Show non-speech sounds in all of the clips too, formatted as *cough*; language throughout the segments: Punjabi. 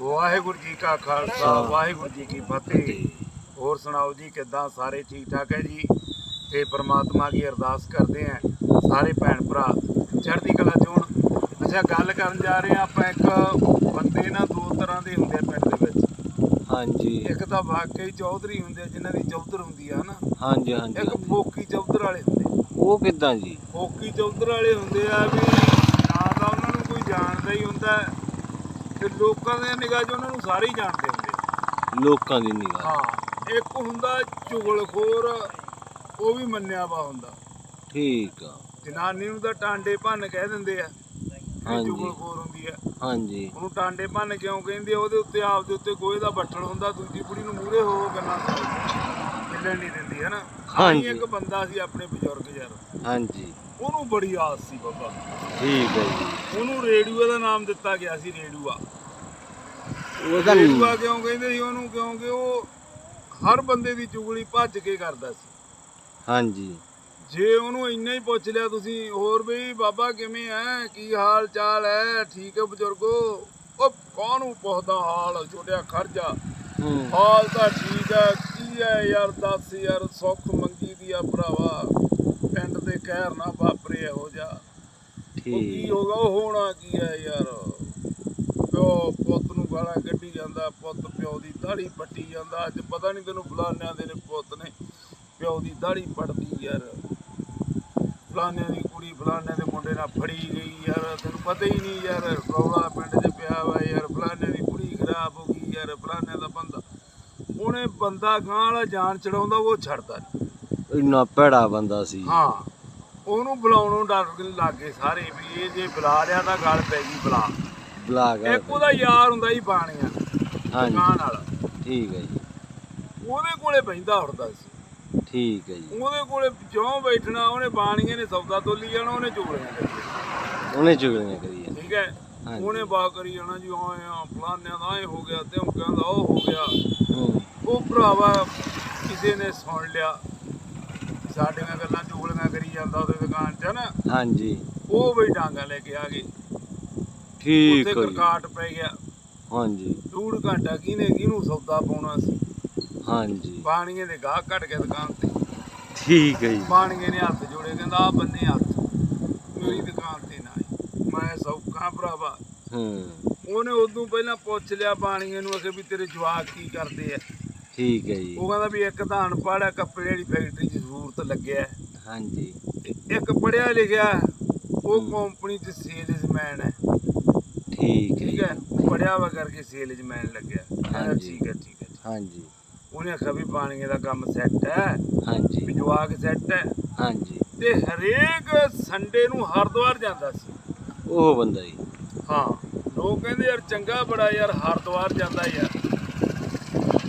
ਵਾਹਿਗੁਰੂ ਜੀ ਕਾ ਖਾਲਸਾ ਵਾਹਿਗੁਰੂ ਜੀ ਕੀ ਫਤਿਹ। ਹੋਰ ਸੁਣਾਓ ਜੀ ਕਿੱਦਾਂ ਸਾਰੇ ਠੀਕ ਠਾਕ ਹੈ ਜੀ? ਤੇ ਪ੍ਰਮਾਤਮਾ ਦੀ ਅਰਦਾਸ ਕਰਦੇ ਆਂ ਸਾਰੇ ਭੈਣ ਭਰਾ। ਚੜ੍ਹਦੀ ਕਲਾ ਚ ਹੋਣ। ਅੱਛਾ ਗੱਲ ਕਰਨ ਜਾ ਰਹੇ ਆਂ ਆਪਾਂ ਇੱਕ ਬੰਦੇ ਨਾ ਦੋ ਤਰ੍ਹਾਂ ਦੇ ਹੁੰਦੇ ਆ ਪਿੰਡ ਦੇ ਵਿੱਚ। ਹਾਂਜੀ। ਇੱਕ ਤਾਂ ਵਾਕਈ ਚੌਧਰੀ ਹੁੰਦੇ ਆ, ਜਿਨ੍ਹਾਂ ਦੀ ਚੌਧਰ ਹੁੰਦੀ ਆ ਹਨਾ? ਹਾਂਜੀ ਹਾਂਜੀ ਇੱਕ ਫੋਕੀ ਚੌਧਰ ਵਾਲੇ ਹੁੰਦੇ। ਉਹ ਕਿਦਾਂ ਜੀ? ਫੋਕੀ ਚੌਧਰ ਵਾਲੇ ਹੁੰਦੇ ਆ ਵੀ ਨਾ ਤਾਂ ਉਹਨਾਂ ਨੂੰ ਕੋਈ ਜਾਣਦਾ ਹੀ ਹੁੰਦਾ। ਤੇ ਲੋਕਾਂ ਦੇ ਨਿਗਾਹ 'ਚ ਉਹਨਾਂ ਨੂੰ ਸਾਰੇ ਹੀ ਜਾਣਦੇ ਹੁੰਦੇ। ਲੋਕਾਂ ਦੀ ਨਿਗਾਹ ਹਾਂ ਇੱਕ ਹੁੰਦਾ ਚੁਗਲਖੋਰ ਉਹ ਵੀ ਮੰਨਿਆ ਵਾ ਹੁੰਦਾ ਠੀਕ ਆ ਜਨਾਨੀ ਨੂੰ ਤਾਂ ਟਾਂਡੇ ਭੰਨ ਕਹਿ ਦਿੰਦੇ ਆ ਹਾਂਜੀ। ਚੁਗਲਖੋਰ ਹੁੰਦੀ ਆ ਹਾਂਜੀ ਉਹਨੂੰ ਟਾਂਡੇ ਭੰਨ ਕਿਉਂ ਕਹਿੰਦੇ ਆ? ਉਹਦੇ ਉੱਤੇ ਆਪ ਦੇ ਉੱਤੇ ਗੋਹੇ ਦਾ ਬੱਠਲ ਹੁੰਦਾ ਦੂਜੀ ਕੁੜੀ ਨੂੰ ਮੂਰੇ ਹੋ ਹੋ ਗੱਲਾਂ ਚੱਲਣ ਨਹੀਂ ਦਿੰਦੀ ਹੈ ਨਾ ਹਾਂਜੀ। ਇੱਕ ਬੰਦਾ ਸੀ ਆਪਣੇ ਬਜ਼ੁਰਗ ਯਾਰ। ਹਾਂਜੀ। ਉਹਨੂੰ ਬੜੀ ਆਸ ਸੀ ਬਾਬਾ। ਠੀਕ ਹੈ ਜੀ। ਉਹਨੂੰ ਰੇਡੂਆ ਦਾ ਨਾਮ ਦਿੱਤਾ ਗਿਆ ਸੀ ਰੇਡੂਆ ਉਹਦਾ ਰੇਡੂਆ ਕਿਉਂ ਕਹਿੰਦੇ ਸੀ ਉਹਨੂੰ? ਕਿਉਂਕਿ ਉਹ ਹਰ ਬੰਦੇ ਦੀ ਚੁਗਲੀ ਭੱਜ ਕੇ ਕਰਦਾ ਸੀ। ਹਾਂਜੀ। ਜੇ ਉਹਨੂੰ ਇੰਨਾ ਹੀ ਪੁੱਛ ਲਿਆ ਤੁਸੀਂ ਹੋਰ ਵੀ ਬਾਬਾ ਕਿਵੇਂ ਐ? ਕੀ ਹਾਲ ਚਾਲ ਐ? ਠੀਕ ਹੈ ਬਜ਼ੁਰਗੋ? ਉਹ ਕਾਹਨੂੰ ਪੁੱਛਦਾ ਹਾਲ ਛੋਟਿਆ ਖਰਜਾ ਹੂੰ। ਹਾਲ ਤਾਂ ਠੀਕ ਐ ਐ ਯਾਰ ਦੱਸ ਯਾਰ ਸੁੱਖ ਮੰਗੀ ਦੀ ਆ ਭਰਾਵਾ। ਪਿੰਡ ਦੇ ਕਹਿਰ ਨਾ ਵਾਪਰੇ ਇਹੋ ਜਾ ਉਹ ਕੀ ਹੋਗਾ ਉਹ ਹੋਣਾ ਕੀ ਐ ਯਾਰ? ਪਿਓ ਪੁੱਤ ਨੂੰ ਗਾਲਾਂ ਕੱਢੀ ਜਾਂਦਾ ਪੁੱਤ ਪਿਓ ਦੀ ਦਾੜੀ ਪੱਟੀ ਜਾਂਦਾ। ਅੱਜ ਪਤਾ ਨਹੀਂ ਤੈਨੂੰ ਫਲਾਨਿਆਂ ਦੇ ਨੇ ਪੁੱਤ ਨੇ ਪਿਓ ਦੀ ਦਾੜੀ ਪੜਦੀ ਯਾਰ। ਫਲਾਨਿਆਂ ਦੀ ਕੁੜੀ ਫਲਾਨਿਆਂ ਦੇ ਮੁੰਡੇ ਨਾਲ ਫੜੀ ਗਈ ਯਾਰ। ਤੈਨੂੰ ਪਤਾ ਹੀ ਨਹੀਂ ਯਾਰ ਰੌਲਾ ਪਿੰਡ 'ਚ ਪਿਆ ਵਾ ਯਾਰ। ਫਲਾਨਿਆਂ ਦੀ ਕੁੜੀ ਖਰਾਬ ਹੋ ਗਈ ਯਾਰ। ਫਲਾਨਿਆਂ ਦਾ ਬੰਦਾ ਉਹਨੇ ਬੰਦਾ ਗਾਂ ਵਾਲਾ ਜਾਨ ਚੜਾਉਂਦਾ ਉਹ ਛੱਡਦਾ। ਇੰਨਾ ਭੈੜਾ ਬੰਦਾ ਸੀ। ਹਾਂ ਉਹਨੂੰ ਬੁਲਾਉਣੋਂ ਡਰ ਲੱਗੇ ਸਾਰੇ ਵੀ ਇਹ ਜੇ ਬੁਲਾ ਲਿਆ ਤਾਂ ਗੱਲ ਪੈ ਗਈ ਬੁਲਾ। ਬਲਾ ਗਿਆ ਇੱਕ ਉਹਦਾ ਯਾਰ ਹੁੰਦਾ ਹੀ ਬਾਣੀਆਂ ਹਾਂਜੀ। ਦੁਕਾਨ ਵਾਲਾ ਠੀਕ ਹੈ ਜੀ। ਉਹਦੇ ਕੋਲੇ ਬੈਂਦਾ ਹੁੰਦਾ ਸੀ। ਠੀਕ ਹੈ ਜੀ। ਉਹਦੇ ਕੋਲੇ ਜਿਉਂ ਬੈਠਣਾ ਉਹਨੇ ਬਾਣੀਆਂ ਨੇ ਸੌਦਾ ਤੋਲੀ ਜਾਣਾ ਉਹਨੇ ਚੁਗਲੀਆਂ ਕਰਨੀਆਂ ਉਹਨੇ ਚੁਗਲੀਆਂ ਕਰੀਆਂ। ਠੀਕ ਹੈ? ਹਾਂਜੀ। ਉਹਨੇ ਬਾ ਕਰੀ ਜਾਣਾ ਜੀ ਆਏ ਆ ਫਲਾਨਿਆਂ ਦਾ ਐ ਹੋ ਗਿਆ ਤੇ ਉਹ ਕਹਿੰਦਾ ਉਹ ਹੋ ਗਿਆ। ਹੂੰ। ਉਹ ਭਰਾਵਾ ਕਿਸੇ ਨੇ ਸੁਣ ਲਿਆ। ਸਾਡੀਆਂ ਗੱਲਾਂ ਚੁਗਲੀਆਂ ਕਰੀ ਜਾਂਦਾ ਉਹਦੇ ਦੁਕਾਨ 'ਚ ਨਾ। ਹਾਂਜੀ। ਉਹ ਵੀ ਡਾਂਗਾ ਲੈ ਕੇ ਆ ਗਏ। ਠੀਕ ਉੱਥੇ ਹੈ ਕਰਕਾਟ ਪੈ ਗਿਆ। ਹਾਂਜੀ। ਡੂੜ ਘੰਟਾ ਕਿਹਨੇ ਕਿਹਨੂੰ ਸੌਦਾ ਪਾਉਣਾ ਸੀ? ਹਾਂਜੀ। ਬਾਣੀਏ ਦੇ ਗਾਹ ਕੱਢ ਕੇ ਦੁਕਾਨ ਤੇ। ਠੀਕ ਹੈ ਜੀ। ਬਾਣੀਏ ਨੇ ਹੱਥ ਜੋੜੇ ਕਹਿੰਦਾ ਆ ਬੰਨੇ ਹੱਥ। ਮੇਰੀ ਦੁਕਾਨ ਤੇ ਨਾ ਆਈ। ਮੈਂ ਸੌਖਾ ਭਰਾਵਾ। ਹੂੰ। ਉਹਨੇ ਉਦੋਂ ਪਹਿਲਾਂ ਪੁੱਛ ਲਿਆ ਬਾਣੀਏ ਨੂੰ ਅਖੇ ਵੀ ਤੇਰੇ ਜਵਾਕ ਕੀ ਕਰਦੇ ਆ? ਠੀਕ ਹੈ ਜੀ। ਉਹ ਕਹਿੰਦਾ ਵੀ ਇੱਕ ਤਾਂ ਅਨਪੜ੍ਹ ਕੱਪੜੇ ਵਾਲੀ ਫੈਕਟਰੀ 'ਚ ਜ਼ਰੂਰਤ ਲੱਗਿਆ ਹੈ, ਹਾਂਜੀ। ਤੇ ਇੱਕ ਪੜਿਆ ਲਿਖਿਆ ਹੈ, ਉਹ ਕੰਪਨੀ 'ਚ ਸੇਲਜ਼ਮੈਨ ਹੈ। ਠੀਕ ਹੈ ਠੀਕ ਹੈ? ਪੜਿਆ ਵਾ ਕਰਕੇ ਸੇਲਜ਼ਮੈਨ ਲੱਗਿਆ। ਕਹਿੰਦਾ ਹਾਂਜੀ। ਠੀਕ ਹੈ ਠੀਕ ਹੈ ਹਾਂਜੀ। ਉਹਨੇ ਆਖਿਆ ਵੀ ਬਾਣੀਏ ਦਾ ਕੰਮ ਸੈੱਟ ਹੈ ਹਾਂਜੀ। ਜਵਾਕ ਸੈੱਟ ਹੈ। ਹਾਂਜੀ। ਤੇ ਹਰੇਕ ਸੰਡੇ ਨੂੰ ਹਰਿਦੁਆਰ ਜਾਂਦਾ ਸੀ। ਉਹ ਬੰਦਾ ਜੀ। ਹਾਂ। ਲੋਕ ਕਹਿੰਦੇ ਯਾਰ ਚੰਗਾ ਬੜਾ ਯਾਰ ਹਰਿਦੁਆਰ ਜਾਂਦਾ ਯਾਰ।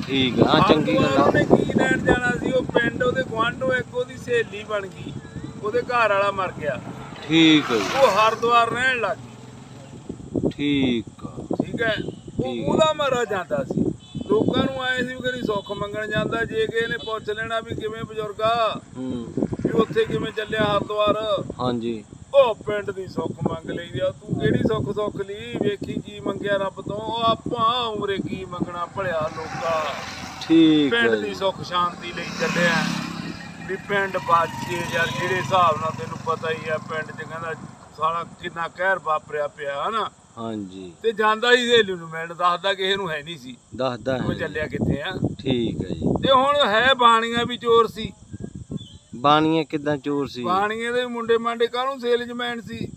ਠੀਕ ਆ ਹਾਂ, ਚੰਗੀ ਗੱਲ ਆ। ਉਹਨੇ ਕੀ ਲੈਣ ਜਾਣਾ ਸੀ? ਉਹ ਪਿੰਡ ਉਹਦੇ ਗੁਆਂਢੋਂ ਇੱਕ ਉਹਦੀ ਸਹੇਲੀ ਬਣ ਗਈ। ਉਹਦੇ ਘਰ ਵਾਲਾ ਮਰ ਗਿਆ। ਠੀਕ ਹੈ ਜੀ। ਉਹ ਹਰਿਦੁਆਰ ਰਹਿਣ ਲੱਗ ਗਈ। ਠੀਕ ਆ। ਠੀਕ ਹੈ? ਉਹ। ਉਹਦਾ ਮਰਾ ਜਾਂਦਾ ਸੀ। ਲੋਕਾਂ ਨੂੰ ਆਏ ਸੀ ਵੀ ਕਦੀ ਸੁੱਖ ਮੰਗਣ ਜਾਂਦਾ। ਜੇ ਕਿ ਇਹਨੇ ਪੁੱਛ ਲੈਣਾ ਵੀ ਕਿਵੇਂ ਬਜ਼ੁਰਗਾ ਹੂੰ। ਵੀ ਉੱਥੇ ਕਿਵੇਂ ਚੱਲਿਆ ਹਰਿਦੁਆਰ? ਹਾਂਜੀ। ਉਹ ਪਿੰਡ ਦੀ ਸੁੱਖ ਮੰਗ ਲਈ ਆ ਤੂੰ ਕਿਹੜੀ ਸੁੱਖ ਸੁੱਖ ਲਈ? ਵੇਖੀ ਕੀ ਮੰਗਿਆ ਰੱਬ ਤੋਂ ਉਹ ਆਪਾਂ ਉਮਰੇ ਕੀ ਮੰਗਣਾ ਭਲਿਆ ਲੋਕਾ? ਠੀਕ ਹੈ ਪਿੰਡ ਦੀ ਸੁੱਖ ਸ਼ਾਂਤੀ ਲਈ ਚੱਲਿਆ ਵੀ ਪਿੰਡ ਬਾਜੀਏ ਯਾਰ ਜਿਹੜੇ ਹਿਸਾਬ ਨਾਲ ਤੈਨੂੰ ਪਤਾ ਹੀ ਆ ਪਿੰਡ 'ਚ ਕਹਿੰਦਾ ਸਾਲਾ ਕਿੰਨਾ ਕਹਿਰ ਵਾਪਰਿਆ ਪਿਆ ਹਨਾ? ਹਾਂਜੀ। ਤੇ ਜਾਂਦਾ ਹੀ ਸਹੇਲੀ ਨੂੰ ਮਿਲਣ ਦੱਸਦਾ ਕਿਸੇ ਨੂੰ ਹੈ ਨਹੀਂ ਸੀ ਦੱਸਦਾ ਉਹ ਚੱਲਿਆ ਕਿੱਥੇ ਆ। ਠੀਕ ਹੈ ਜੀ। ਤੇ ਹੁਣ ਹੈ ਬਾਣੀਆਂ ਵੀ ਚੋਰ ਸੀ। ਬਾਣੀਆਂ ਕਿਦਾਂ ਚੋਰ ਸੀ? ਬਾਣੀਆਂ ਦੇ ਮੁੰਡੇ ਮਾਂਡੇ ਕਾਹਨੂੰ ਸੇਲਜ਼ਮੈਨ ਸੀ?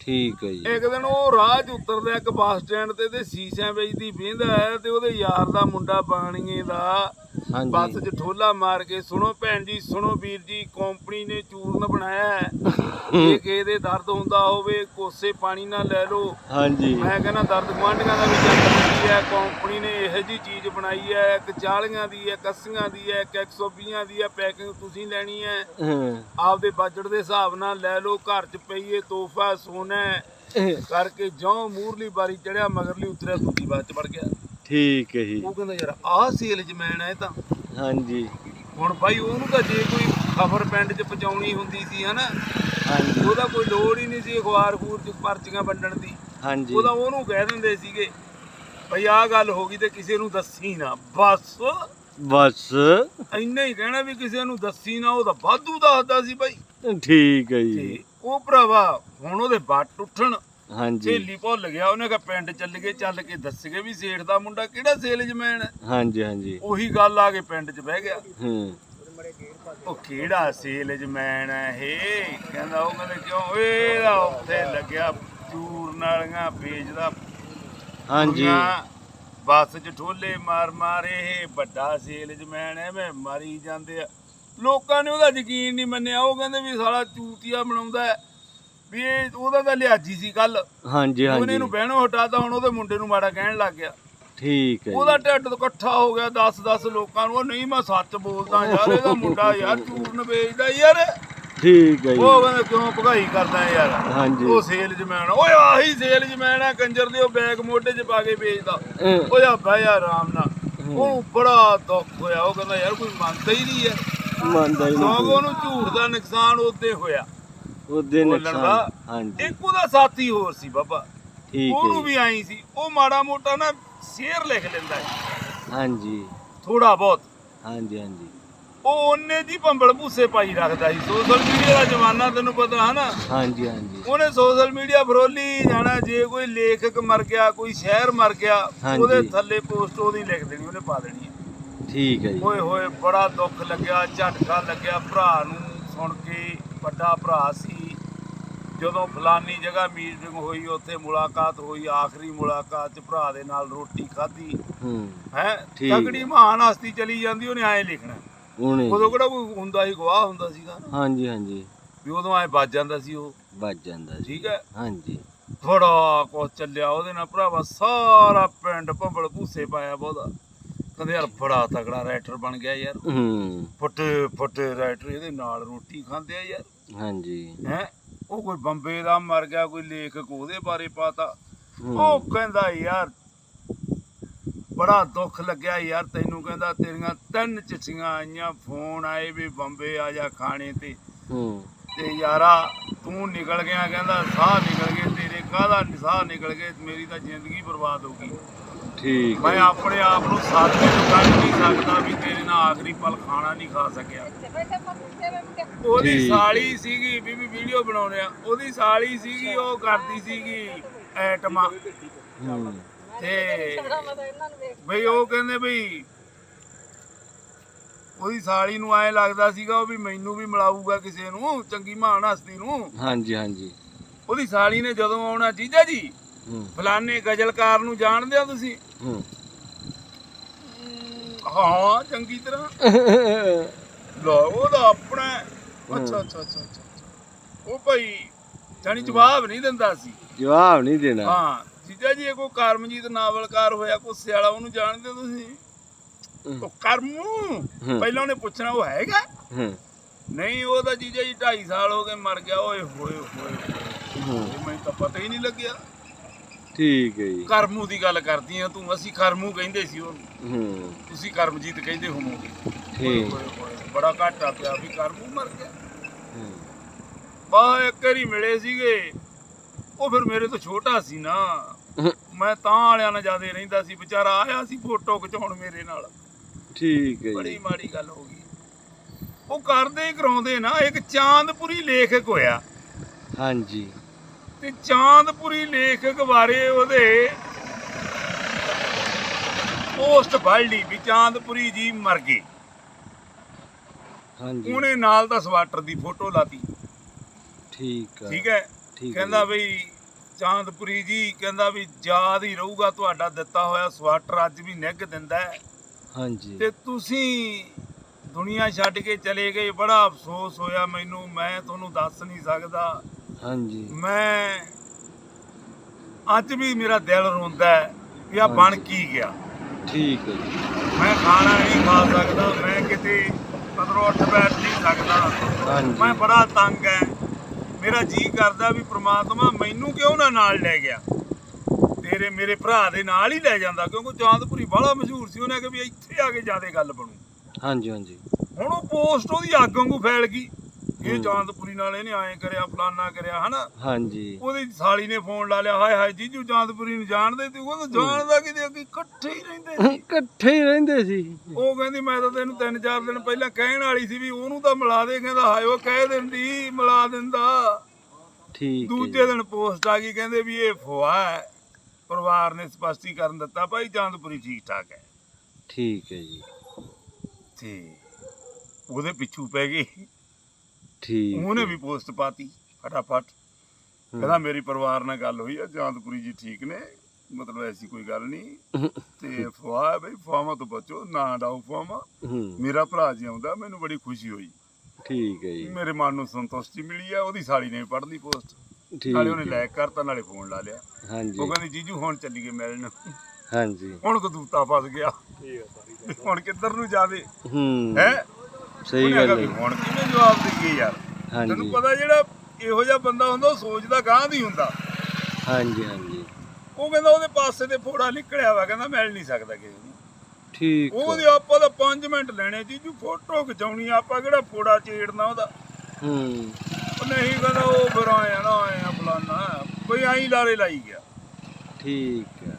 ਠੀਕ ਹੈ ਜੀ। ਇੱਕ ਦਿਨ ਉਹ ਰਾਹ 'ਚ ਉਤਰਦਾ ਇੱਕ ਬੱਸ ਸਟੈਂਡ ਤੇ ਤੇ ਸੀਸਿਆਂ ਵੇਚਦੀ ਵੇਂਦਾ ਤੇ ਉਹਦੇ ਯਾਰ ਦਾ ਮੁੰਡਾ ਬਾਣੀਏ ਦਾ ਬੱਸ 'ਚ ਠੋਲਾ ਮਾਰ ਕੇ ਸੁਣੋ ਭੈਣ ਜੀ ਸੁਣੋ ਵੀਰ ਜੀ ਕੰਪਨੀ ਨੇ ਚੂਰਨ ਬਣਾਇਆ ਹੈ। ਜੇ ਕਿਸੇ ਦੇ ਦਰਦ ਹੁੰਦਾ ਹੋਵੇ ਕੋਸੇ ਪਾਣੀ ਨਾਲ ਲੈ ਲਓ। ਹਾਂਜੀ। ਮੈਂ ਕਹਿੰਦਾ ਦਰਦ ਗੁਆਂਢੀਆਂ ਦਾ ਵੀ ਚੱਲ ਰਹੀ ਹੈ ਕੰਪਨੀ ਨੇ ਇਹੋ ਜੀ ਚੀਜ਼ ਬਣਾਈ ਹੈ ਇੱਕ 40 ਦੀ ਹੈ 80 ਦੀ ਹੈ ਇੱਕ 120 ਦੀ ਹੈ ਪੈਕਿੰਗ ਤੁਸੀਂ ਲੈਣੀ ਹੈ। ਆਪਦੇ ਬਜਟ ਦੇ ਹਿਸਾਬ ਨਾਲ ਲੈ ਲਓ ਘਰ 'ਚ ਪਈਏ ਤੋਹਫਾ ਸੋਨਾ। ਕਰਕੇ ਜਿਉਂ ਮੂਰਲੀ ਬਾਰੀ ਚੜਿਆ ਮਗਰਲੀ ਉਤਰਿਆ ਦੂਜੀ ਬੱਸ 'ਚ ਵੜ ਗਿਆ। ਠੀਕ ਹੈ ਜੀ। ਉਹ ਕਹਿੰਦਾ ਯਾਰ ਆਹ ਸੇਲਜ਼ਮੈਨ ਹੈ ਇਹ ਤਾਂ। ਹਾਂਜੀ। ਹੁਣ ਭਾਈ ਉਹਨੂੰ ਤਾਂ ਜੇ ਕੋਈ ਖਬਰ ਪਿੰਡ 'ਚ ਪਹੁੰਚਾਉਣੀ ਹੁੰਦੀ ਸੀ ਹਨਾ? ਹਾਂਜੀ। ਉਹਦਾ ਕੋਈ ਲੋੜ ਹੀ ਨਹੀਂ ਸੀ ਅਖਬਾਰ ਖੂਰ 'ਚ ਪਰਚੀਆਂ ਵੰਡਣ ਦੀ। ਹਾਂਜੀ। ਉਹਦਾ ਉਹਨੂੰ ਕਹਿ ਦਿੰਦੇ ਸੀਗੇ ਭਈ ਆਹ ਗੱਲ ਹੋ ਗਈ ਤੇ ਕਿਸੇ ਨੂੰ ਦੱਸੀ ਨਾ। ਬਸ। ਬਸ। ਇੰਨਾ ਹੀ ਕਹਿਣਾ ਵੀ ਕਿਸੇ ਨੂੰ ਦੱਸੀ ਨਾ ਉਹ ਤਾਂ ਵਾਧੂ ਦੱਸਦਾ ਸੀ ਭਾਈ ਠੀਕ ਹੈ ਜੀ। ਤੇ ਉਹ ਭਰਾਵਾ ਹੁਣ ਉਹਦੇ ਬੱਟ ਉੱਠਣ। ਹਾਂਜੀ। ਝੇਲੀ ਭੁੱਲ ਗਿਆ ਉਹਨੇ ਕਿਹਾ ਪਿੰਡ ਚੱਲ ਗਏ ਚੱਲ ਕੇ ਦੱਸਗੇ ਵੀ ਸੇਠ ਦਾ ਮੁੰਡਾ ਕਿਹੜਾ ਸੇਲਜ਼ਮੈਨ ਹੈ ਹਾਂਜੀ ਹਾਂਜੀ। ਉਹੀ ਗੱਲ ਆ ਕੇ ਪਿੰਡ 'ਚ ਬਹਿ ਗਿਆ। ਹੂੰ। ਉਹ ਕਿਹੜਾ ਸੇਲਜ਼ਮੈਨ ਹੈ ਇਹ? ਕਹਿੰਦਾ ਉਹ ਕਹਿੰਦੇ ਕਿਉਂ? ਇਹਦਾ ਉੱਥੇ ਲੱਗਿਆ ਚੂਰ ਨਾਲੀਆਂ ਵੇਚਦਾ ਹਾਂਜੀ। ਕੁੜੀਆਂ ਬੱਸ 'ਚ ਠੋਲੇ ਮਾਰ ਮਾਰ ਇਹ ਵੱਡਾ ਸੇਲਜ਼ਮੈਨ ਐਵੇਂ ਮਰੀ ਜਾਂਦੇ ਆ। ਲੋਕਾਂ ਨੇ ਉਹਦਾ ਯਕੀਨ ਨਹੀਂ ਮੰਨਿਆ ਉਹ ਕਹਿੰਦੇ ਵੀ ਸਾਲਾ ਚੂਤੀਆ ਬਣਾਉਂਦਾ ਹੈ। ਵੀ ਇਹ ਉਹਦਾ ਤਾਂ ਲਿਆਜੀ ਸੀ ਕੱਲ ਹਾਂਜੀ ਉਹਨੇ ਹਾਂਜੀ ਬਹਿਣੋਂ ਹਟਾਤਾ ਹੁਣ ਉਹਦੇ ਮੁੰਡੇ ਨੂੰ ਮਾੜਾ ਕਹਿਣ ਲੱਗ ਗਿਆ। ਠੀਕ ਹੈ ਉਹਦਾ ਢਿੱਡ ਇਕੱਠਾ ਹੋ ਗਿਆ 10 10 ਲੋਕਾਂ ਨੂੰ ਉਹ ਨਹੀਂ ਮੈਂ ਸੱਚ ਬੋਲਦਾ ਯਾਰ ਇਹਦਾ *laughs* ਮੁੰਡਾ ਯਾਰ ਚੂਰਨ ਵੇਚਦਾ ਯਾਰ। ਠੀਕ ਹੈ ਉਹ ਜੀ ਕਹਿੰਦਾ ਕਿਉਂ ਭਗਾਈ ਕਰਦਾ ਯਾਰ? ਹਾਂਜੀ। ਉਹ ਸੇਲਜ਼ਮੈਨ ਓਏ ਆਹੀ ਸੇਲਜ਼ਮੈਨ ਆ ਕੰਜਰ ਦੇ ਉਹ ਬੈਗ ਮੋਢੇ 'ਚ ਪਾ ਕੇ ਵੇਚਦਾ। ਅਹ, ਓਏ ਆ ਬਹਿ ਜਾ ਆਰਾਮ ਨਾਲ। ਉਹਨੂੰ ਬੜਾ ਦੁੱਖ ਹੋਇਆ ਉਹ ਕਹਿੰਦਾ ਯਾਰ ਕੋਈ ਮੰਨਦਾ ਹੀ ਨਹੀਂ ਯਾਰ ਮੰਨਦਾ ਹੀ ਨਹੀਂ। ਉਹਨੂੰ ਝੂਠ ਦਾ ਨੁਕਸਾਨ ਉਹਦੇ ਹੋਇਆ। ਉਹਦੇ ਬੋਲਣ ਨੁਕਸਾਨ। ਦਾ। ਹਾਂਜੀ। ਇੱਕ ਉਹਦਾ ਸਾਥੀ ਹੋਰ ਸੀ ਬਾਬਾ। ਠੀਕ ਉਹਨੂੰ ਹੈ ਵੀ ਆਈ ਸੀ। ਉਹ ਮਾੜਾ ਮੋਟਾ ਨਾ ਸ਼ੇਰ ਲਿਖ ਲੈਂਦਾ ਹੈ। ਹਾਂਜੀ। ਥੋੜਾ ਬਹੁਤ। ਹਾਂਜੀ ਹਾਂਜੀ। ਉਹ ਉਹਨੇ ਜੀ ਭੰਬਲ ਭੂਸੇ ਪਾਈ ਰੱਖਦਾ ਸੀ। ਸੋਸ਼ਲ ਮੀਡੀਆ ਦਾ ਜ਼ਮਾਨਾ ਤੈਨੂੰ ਪਤਾ ਹੈ ਨਾ ਹਾਂਜੀ ਹਾਂਜੀ। ਉਹਨੇ ਸੋਸ਼ਲ ਮੀਡੀਆ ਫਰੋਲੀ ਜਾਣਾ। ਜੇ ਕੋਈ ਲੇਖਕ ਮਰ ਗਿਆ ਕੋਈ ਸ਼ਾਇਰ ਮਰ ਗਿਆ ਹਾਂਜੀ। ਉਹਦੇ ਥੱਲੇ ਪੋਸਟ ਉਹਦੀ ਲਿਖ ਦੇਣੀ ਉਹਨੇ ਪਾ ਦੇਣੀ ਹੈ। ਠੀਕ ਹੈ ਜੀ। ਓਏ ਹੋਏ ਬੜਾ ਦੁੱਖ ਲੱਗਿਆ ਝਟਕਾ ਲੱਗਿਆ ਭਰਾ ਨੂੰ ਸੁਣ ਕੇ। ਵੱਡਾ ਭਰਾ ਸੀ। ਜਦੋਂ ਫਲਾਨੀ ਜਗ੍ਹਾ ਮੀਟਿੰਗ ਹੋਈ ਉੱਥੇ ਮੁਲਾਕਾਤ ਹੋਈ ਆਖਰੀ ਮੁਲਾਕਾਤ ਚ ਭਰਾ ਦੇ ਨਾਲ ਰੋਟੀ ਖਾਧੀ। ਹੂੰ। ਤਗੜੀ ਮਹਾਨ ਹਸਤੀ ਚਲੀ ਜਾਂਦੀ ਉਹਨੇ ਐਂ ਲਿਖਣਾ। ਉਹਨੇ। ਉਦੋਂ ਕਿਹੜਾ ਕੋਈ ਹੁੰਦਾ ਸੀ ਗਵਾਹ ਹੁੰਦਾ ਸੀਗਾ ਹਾਂਜੀ ਹਾਂਜੀ। ਵੀ ਉਦੋਂ ਐ ਵੱਜ ਜਾਂਦਾ ਸੀ ਉਹ। ਵੱਜ ਜਾਂਦਾ ਜੀ ਠੀਕ ਹੈ? ਹਾਂਜੀ। ਥੋੜਾ ਕੁਛ ਚੱਲਿਆ। ਉਹਦੇ ਨਾਲ ਭਰਾਵਾ ਸਾਰਾ ਪਿੰਡ ਭੰਬਲ ਭੂਸੇ ਪਾਇਆ ਬਹੁਤਾ। ਕਹਿੰਦੇ ਯਾਰ ਬੜਾ ਤਗੜਾ ਰਾਈਟਰ ਬਣ ਗਿਆ ਯਾਰ। ਹੂੰ। ਫੁੱਟੇ ਫੁੱਟੇ ਰਾਈਟਰ ਇਹਦੇ ਨਾਲ ਰੋਟੀ ਖਾਂਦੇ ਆ ਯਾਰ। ਹਾਂਜੀ। ਹੈ? ਉਹ ਕੋਈ ਬੰਬੇ ਦਾ ਮਰ ਗਿਆ ਕੋਈ ਲੇਖਕ ਉਹਦੇ ਬਾਰੇ ਪਾਤਾ। ਉਹ ਕਹਿੰਦਾ ਯਾਰ ਬੜਾ ਦੁੱਖ ਲੱਗਿਆ ਯਾਰ ਤੈਨੂੰ ਕਹਿੰਦਾ ਤੇਰੀਆਂ ਤਿੰਨ ਚਿੱਠੀਆਂ ਆਈਆਂ ਫੋਨ ਆਏ ਵੀ ਬੰਬੇ ਆ ਜਾ ਖਾਣੇ ਤੇ। ਹੂੰ। ਤੇ ਯਾਰਾ ਤੂੰ ਨਿਕਲ ਗਿਆ ਕਹਿੰਦਾ ਸਾਹ ਨਿਕਲ ਗਏ ਤੇਰੇ ਕਾਹਦਾ ਸਾਹ ਨਿਕਲ ਗਏ ਮੇਰੀ ਤਾਂ ਜ਼ਿੰਦਗੀ ਬਰਬਾਦ ਹੋ ਗਈ। ਠੀਕ ਮੈਂ ਆਪਣੇ ਆਪ ਨੂੰ ਸਾਥੇ ਨੂੰ ਕੱਢ ਨਹੀਂ ਸਕਦਾ ਵੀ ਤੇਰੇ ਨਾਲ ਆਖਰੀ ਪਲ ਖਾਣਾ ਨਹੀਂ ਖਾ ਸਕਿਆ। ਉਹਦੀ। ਸਾਲੀ ਸੀਗੀ ਵੀ ਵੀ ਵੀਡੀਓ ਬਣਾਉਣੇ ਆ। ਉਹਦੀ ਸਾਲੀ ਸੀਗੀ ਉਹ ਕਰਦੀ ਸੀਗੀ ਐਟਮਾਂ। ਹੂੰ। ਤੇ ਬਈ ਉਹ ਕਹਿੰਦੇ ਬਈ ਉਹਦੀ ਸਾਲੀ ਨੂੰ ਐ ਲੱਗਦਾ ਸੀਗਾ ਉਹ ਵੀ ਮੈਨੂੰ ਵੀ ਮਿਲਾਊਗਾ ਕਿਸੇ ਨੂੰ ਚੰਗੀ ਮਾਨ ਹਸਤੀ ਨੂੰ। ਹਾਂਜੀ ਹਾਂਜੀ। ਉਹਦੀ ਸਾਲੀ ਨੇ ਜਦੋਂ ਆਉਣਾ ਜੀਜਾ ਜੀ ਫਲਾਣੇ ਗਜ਼ਲਕਾਰ ਨੂੰ ਜਾਣਦੇ ਆ ਤੁਸੀਂ? ਹੂੰ। ਹਾਂ ਚੰਗੀ ਤਰ੍ਹਾਂ। ਲੋ ਉਹਦਾ ਆਪਣਾ ਹੈ। ਅੱਛਾ ਅੱਛਾ ਅੱਛਾ। ਉਹ ਭਾਈ ਜਾਨੀ ਜਵਾਬ ਨਹੀਂ ਦਿੰਦਾ ਸੀ। ਜਵਾਬ ਨਹੀਂ ਦੇਣਾ। ਹਾਂ ਜੀਜਾ ਜੀ ਇਹ ਕੋਈ ਕਰਮਜੀਤ ਨਾਵਲਕਾਰ ਹੋਇਆ ਗੁੱਸੇ ਵਾਲਾ ਉਹਨੂੰ ਜਾਣਦੇ ਹੋ ਤੁਸੀਂ? ਉਹ ਕਰਮੂ ਹੂੰ। ਪਹਿਲਾਂ ਉਹਨੇ ਪੁੱਛਣਾ ਉਹ ਹੈਗਾ? ਹੂੰ। ਨਹੀਂ ਉਹ ਤਾਂ ਜੀਜਾ ਜੀ 2.5 ਸਾਲ ਹੋ ਗਏ ਮਰ ਗਿਆ। ਓਏ ਹੋਏ ਹੋਏ। ਹੂੰ। ਇਹ ਮੈਨੂੰ ਤਾਂ ਪਤਾ ਹੀ ਨਹੀਂ ਲੱਗਿਆ। ਠੀਕ ਹੈ ਜੀ। ਕਰਮੂ ਦੀ ਗੱਲ ਕਰਦੀ ਆ ਤੂੰ ਅਸੀਂ ਕਰਮੂ ਕਹਿੰਦੇ ਸੀ ਉਹਨੂੰ। ਹੂੰ। ਤੁਸੀਂ ਕਰਮਜੀਤ ਕਹਿੰਦੇ ਹੋਵੋਗੇ। ਓਏ ਠੀਕ ਹੋਏ ਹੋਏ, ਬੜਾ ਘਾਟਾ ਪਿਆ ਵੀ ਕਰਮੂ ਮਰ ਗਿਆ। ਹੂੰ। ਬਾ ਇੱਕ ਵਾਰੀ ਮਿਲੇ ਸੀਗੇ। ਉਹ ਫਿਰ ਮੇਰੇ ਤੋਂ ਛੋਟਾ ਸੀ ਨਾ। *laughs* ਮੈਂ ਤਾਂ ਵਾਲਿਆਂ ਨਾਲ ਜ਼ਿਆਦਾ ਰਹਿੰਦਾ ਸੀ ਵਿਚਾਰਾ ਆਇਆ ਸੀ ਫੋਟੋ ਖਿਚਾਉਣ ਮੇਰੇ ਨਾਲ। ਠੀਕ ਹੈ ਬੜੀ ਜੀ। ਮਾੜੀ ਗੱਲ ਹੋ ਗਈ। ਉਹ ਕਰਦੇ ਹੀ ਕਰਾਉਂਦੇ ਨਾ ਇੱਕ ਚਾਂਦਪੁਰੀ ਲੇਖਕ ਹੋਇਆ। ਹਾਂਜੀ। ਤੇ ਚਾਂਦਪੁਰੀ ਲੇਖਕ ਬਾਰੇ ਉਹਦੇ ਪੋਸਟ ਲਈ ਵੀ ਚਾਂਦਪੁਰੀ ਜੀ ਮਰ ਗਏ। ਹਾਂਜੀ। ਉਹਨੇ ਨਾਲ ਦਾ ਸਵਾਟਰ ਦੀ ਫੋਟੋ ਲਾਤੀ। ਠੀਕ ਹੈ ਠੀਕ ਹੈ? ਠੀਕ ਕਹਿੰਦਾ। ਬਈ ਚਾਂਦਪੁਰੀ ਜੀ ਕਹਿੰਦਾ ਵੀ ਯਾਦ ਹੀ ਰਹੂਗਾ ਤੁਹਾਡਾ ਦਿੱਤਾ ਹੋਇਆ ਸਵਾਟਰ ਅੱਜ ਵੀ ਨਿੱਘ ਦਿੰਦਾ ਹੈ। ਹਾਂਜੀ। ਤੇ ਤੁਸੀਂ ਦੁਨੀਆ ਛੱਡ ਕੇ ਚਲੇ ਗਏ। ਬੜਾ ਅਫਸੋਸ ਹੋਇਆ ਮੈਨੂੰ। ਮੈਂ ਤੁਹਾਨੂੰ ਦੱਸ ਨਹੀਂ ਸਕਦਾ। ਹਾਂਜੀ। ਮੈਂ ਅੱਜ ਵੀ ਮੇਰਾ ਦਿਲ ਰੋਂਦਾ ਹੈ ਵੀ ਆ ਬਣ ਕੀ ਗਿਆ। ਠੀਕ ਹੈ ਜੀ। ਮੈਂ ਖਾਣਾ ਨਹੀਂ ਖਾ ਸਕਦਾ ਮੈਂ ਕਿਤੇ ਕਦਰੋਂ ਉੱਠ ਬੈਠ ਨਹੀਂ ਸਕਦਾ। ਹਾਂਜੀ। ਮੈਂ ਬੜਾ ਤੰਗ ਐ ਮੇਰਾ ਜੀ ਕਰਦਾ ਵੀ ਪ੍ਰਮਾਤਮਾ ਮੈਨੂੰ ਕਿਉਂ ਨਾ ਨਾਲ ਲੈ ਗਿਆ? ਤੇਰੇ ਮੇਰੇ ਭਰਾ ਦੇ ਨਾਲ ਹੀ ਲੈ ਜਾਂਦਾ ਕਿਉਂਕਿ ਚਾਂਦਪੁਰੀ ਬੜਾ ਮਸ਼ਹੂਰ ਸੀ ਉਹਨੇ ਕਿ ਵੀ ਇੱਥੇ ਆ ਕੇ ਜਿਆਦੇ ਗੱਲ ਬਣੂ। ਹਾਂਜੀ ਹਾਂਜੀ। ਹੁਣ ਉਹ ਪੋਸਟ ਉਹਦੀ ਅੱਗ ਵਾਂਗੂ ਫੈਲ ਗਈ। ਇਹ ਚਾਂਦਪੁਰੀ ਨਾਲ ਇਹਨੇ ਐਂ ਕਰਿਆ ਫਲਾਨਾ ਕਰਿਆ ਹਨਾ? ਹਾਂਜੀ। ਉਹਦੀ ਸਾਲੀ ਨੇ ਫੋਨ ਲਾ ਲਿਆ ਹਾਏ ਹਾਏ ਜੀਜੂ ਚਾਂਦਪੁਰੀ ਨੂੰ ਜਾਣਦੇ ਤੇ ਉਹ ਤਾਂ ਜਾਣਦਾ ਕਿਤੇ ਅੱਗੇ ਇਕੱਠੇ ਹੀ ਰਹਿੰਦੇ ਸੀ। ਇਕੱਠੇ ਹੀ ਰਹਿੰਦੇ ਸੀ। ਉਹ ਕਹਿੰਦੀ ਮੈਂ ਤਾਂ ਤੈਨੂੰ ਤਿੰਨ ਚਾਰ ਦਿਨ ਪਹਿਲਾਂ ਕਹਿਣ ਵਾਲੀ ਸੀ ਵੀ ਉਹਨੂੰ ਤਾਂ ਮਿਲਾ ਦੇ ਕਹਿੰਦਾ ਹਾਏ ਉਹ ਕਹਿ ਦਿੰਦੀ ਮਿਲਾ ਦਿੰਦਾ। ਠੀਕ ਦੂਜੇ ਦਿਨ ਪੋਸਟ ਆ ਗਈ ਕਹਿੰਦੇ ਵੀ ਇਹ ਫੁਆ ਹੈ ਪਰਿਵਾਰ ਨੇ ਸਪਸ਼ਟੀਕਰਨ ਦਿੱਤਾ ਭਾਈ ਚਾਂਦਪੁਰੀ ਠੀਕ ਠਾਕ ਹੈ। ਠੀਕ ਹੈ ਜੀ। ਤੇ ਉਹਦੇ ਪਿੱਛੂ ਪੈ ਗਏ ਠੀਕ ਉਹਨੇ ਵੀ ਪੋਸਟ ਪਾਤੀ ਫਟਾਫਟ। ਕਹਿੰਦਾ ਮੇਰੀ ਪਰਿਵਾਰ ਨਾਲ ਗੱਲ ਹੋਈ ਆ ਚਾਂਦਪੁਰੀ ਜੀ ਠੀਕ ਨੇ ਮਤਲਬ ਐਸੀ ਕੋਈ ਗੱਲ ਨਹੀਂ। ਤੇ ਹੈ ਬਈ ਫੁਆਵਾਂ ਤੋਂ ਬਚੋ ਨਾ ਡਾਓ ਫੁਆਵਾਂ। ਹੂੰ। ਮੇਰਾ ਭਰਾ ਜੀ ਆਉਂਦਾ ਮੈਨੂੰ ਬੜੀ ਖੁਸ਼ੀ ਹੋਈ। ਠੀਕ ਹੈ ਜੀ। ਮੇਰੇ ਮਨ ਨੂੰ ਸੰਤੁਸ਼ਟੀ ਮਿਲੀ ਆ ਉਹਦੀ ਸਾਲੀ ਨੇ ਪੜ੍ਹ ਲਈ ਪੋਸਟ। ਠੀਕ ਨਾਲੇ ਉਹਨੇ ਹੈ। ਲਾਇਕ ਕਰਤਾ ਨਾਲੇ ਫੋਨ ਲਾ ਲਿਆ। ਹਾਂਜੀ। ਉਹ ਕਹਿੰਦੀ ਜੀਜੂ ਹੁਣ ਚੱਲੀਏ ਮਿਲਣ। ਹਾਂਜੀ। ਹੁਣ ਕਦੂਤਾ ਫਸ ਗਿਆ। ਹੁਣ ਕਿੱਧਰ ਨੂੰ ਜਾਵੇ? ਹੂੰ। ਹੈ? ਸਹੀ ਗੱਲ ਹੈ। ਹੁਣ ਕਿਵੇਂ ਜਵਾਬ ਦੇਈਏ ਯਾਰ? ਤੈਨੂੰ ਪਤਾ ਜਿਹੜਾ ਇਹੋ ਜਿਹਾ ਬੰਦਾ ਹੁੰਦਾ ਉਹ ਸੋਚਦਾ ਗਾਂ ਦੀ ਹੁੰਦਾ। ਹਾਂਜੀ ਹਾਂਜੀ। ਉਹ ਕਹਿੰਦਾ ਉਹਦੇ ਪਾਸੇ ਤੇ ਫੋੜਾ ਨਿਕਲਿਆ ਵਾ ਕਹਿੰਦਾ ਮਿਲ ਨਹੀਂ ਸਕਦਾ ਕਿਸੇ ਨੂੰ। ਠੀਕ ਉਹਦੇ ਆਪਾਂ ਤਾਂ 5 ਮਿੰਟ ਲੈਣੇ ਜੀਜੂ ਫੋਟੋ ਖਿਚਾਉਣੀ ਆਪਾਂ ਕਿਹੜਾ ਫੋੜਾ ਚੇੜਨਾ ਉਹਦਾ? ਹੂੰ। ਉਹ ਨਹੀਂ ਕਹਿੰਦਾ ਉਹ ਫਿਰ ਆਇਆ ਨਾ ਆਇਆ ਫਲਾਨਾ। ਕੋਈ ਆਈ ਲਾਰੇ ਲਾਈ ਗਿਆ। ਠੀਕ ਹੈ